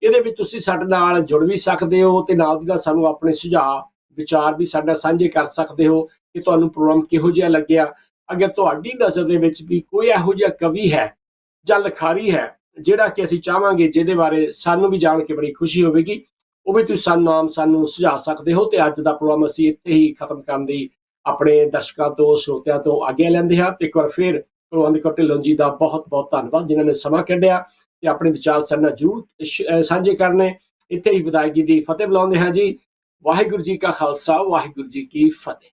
ਇਹਦੇ ਵਿੱਚ ਤੁਸੀਂ ਸਾਡੇ ਨਾਲ ਜੁੜ ਵੀ ਸਕਦੇ ਹੋ ਤੇ ਨਾਲ ਦੀ ਨਾਲ ਸਾਨੂੰ ਆਪਣੇ ਸੁਝਾਅ, ਵਿਚਾਰ ਵੀ ਸਾਡੇ ਨਾਲ ਸਾਂਝੇ ਕਰ ਸਕਦੇ ਹੋ ਕਿ ਤੁਹਾਨੂੰ ਪ੍ਰੋਗਰਾਮ ਕਿਹੋ ਜਿਹਾ ਲੱਗਿਆ। ਅਗਰ ਤੁਹਾਡੀ ਨਜ਼ਰ ਦੇ ਵਿੱਚ ਵੀ ਕੋਈ ਇਹੋ ਜਿਹਾ ਕਵੀ ਹੈ ਜਾਂ ਲਿਖਾਰੀ ਹੈ, ਜਿਹੜਾ ਕਿ ਅਸੀਂ ਚਾਹਾਂਗੇ ਜਿਹਦੇ ਬਾਰੇ ਸਾਨੂੰ ਵੀ ਜਾਣ ਕੇ ਬੜੀ ਖੁਸ਼ੀ ਹੋਵੇਗੀ। ਉਹ ਵੀ ਤੁਸੀਂ ਸਾਨੂੰ ਨਾਮ ਸਾਨੂੰ ਸੁਝਾ ਸਕਦੇ ਹੋ ਤੇ ਅੱਜ ਦਾ ਪ੍ਰੋਗਰਾਮ ਅਸੀਂ ਇੱਥੇ ਹੀ ਖਤਮ ਕਰਨ ਦੀ ਆਪਣੇ ਦਰਸ਼ਕਾਂ ਤੋਂ, ਸਰੋਤਿਆਂ ਤੋਂ ਆਗਿਆ ਲੈਂਦੇ ਹਾਂ। ਤੇ ਇੱਕ ਵਾਰ ਫਿਰ ਕੁਲਵੰਤ ਕੌਰ ਢਿੱਲੋਂ ਜੀ ਦਾ ਬਹੁਤ ਬਹੁਤ ਧੰਨਵਾਦ, ਜਿਨ੍ਹਾਂ ਨੇ ਸਮਾਂ ਕੱਢਿਆ ਤੇ ਆਪਣੇ ਵਿਚਾਰ ਸਾਡੇ ਨਾਲ ਜਰੂਰ ਸਾਂਝੇ ਕਰਨੇ। ਇੱਥੇ ਹੀ ਵਿਦਾਇਗੀ ਦੀ ਫਤਿਹ ਬੁਲਾਉਂਦੇ ਹਾਂ ਜੀ। ਵਾਹਿਗੁਰੂ ਜੀ ਕਾ ਖਾਲਸਾ, ਵਾਹਿਗੁਰੂ ਜੀ ਕੀ ਫਤਿਹ।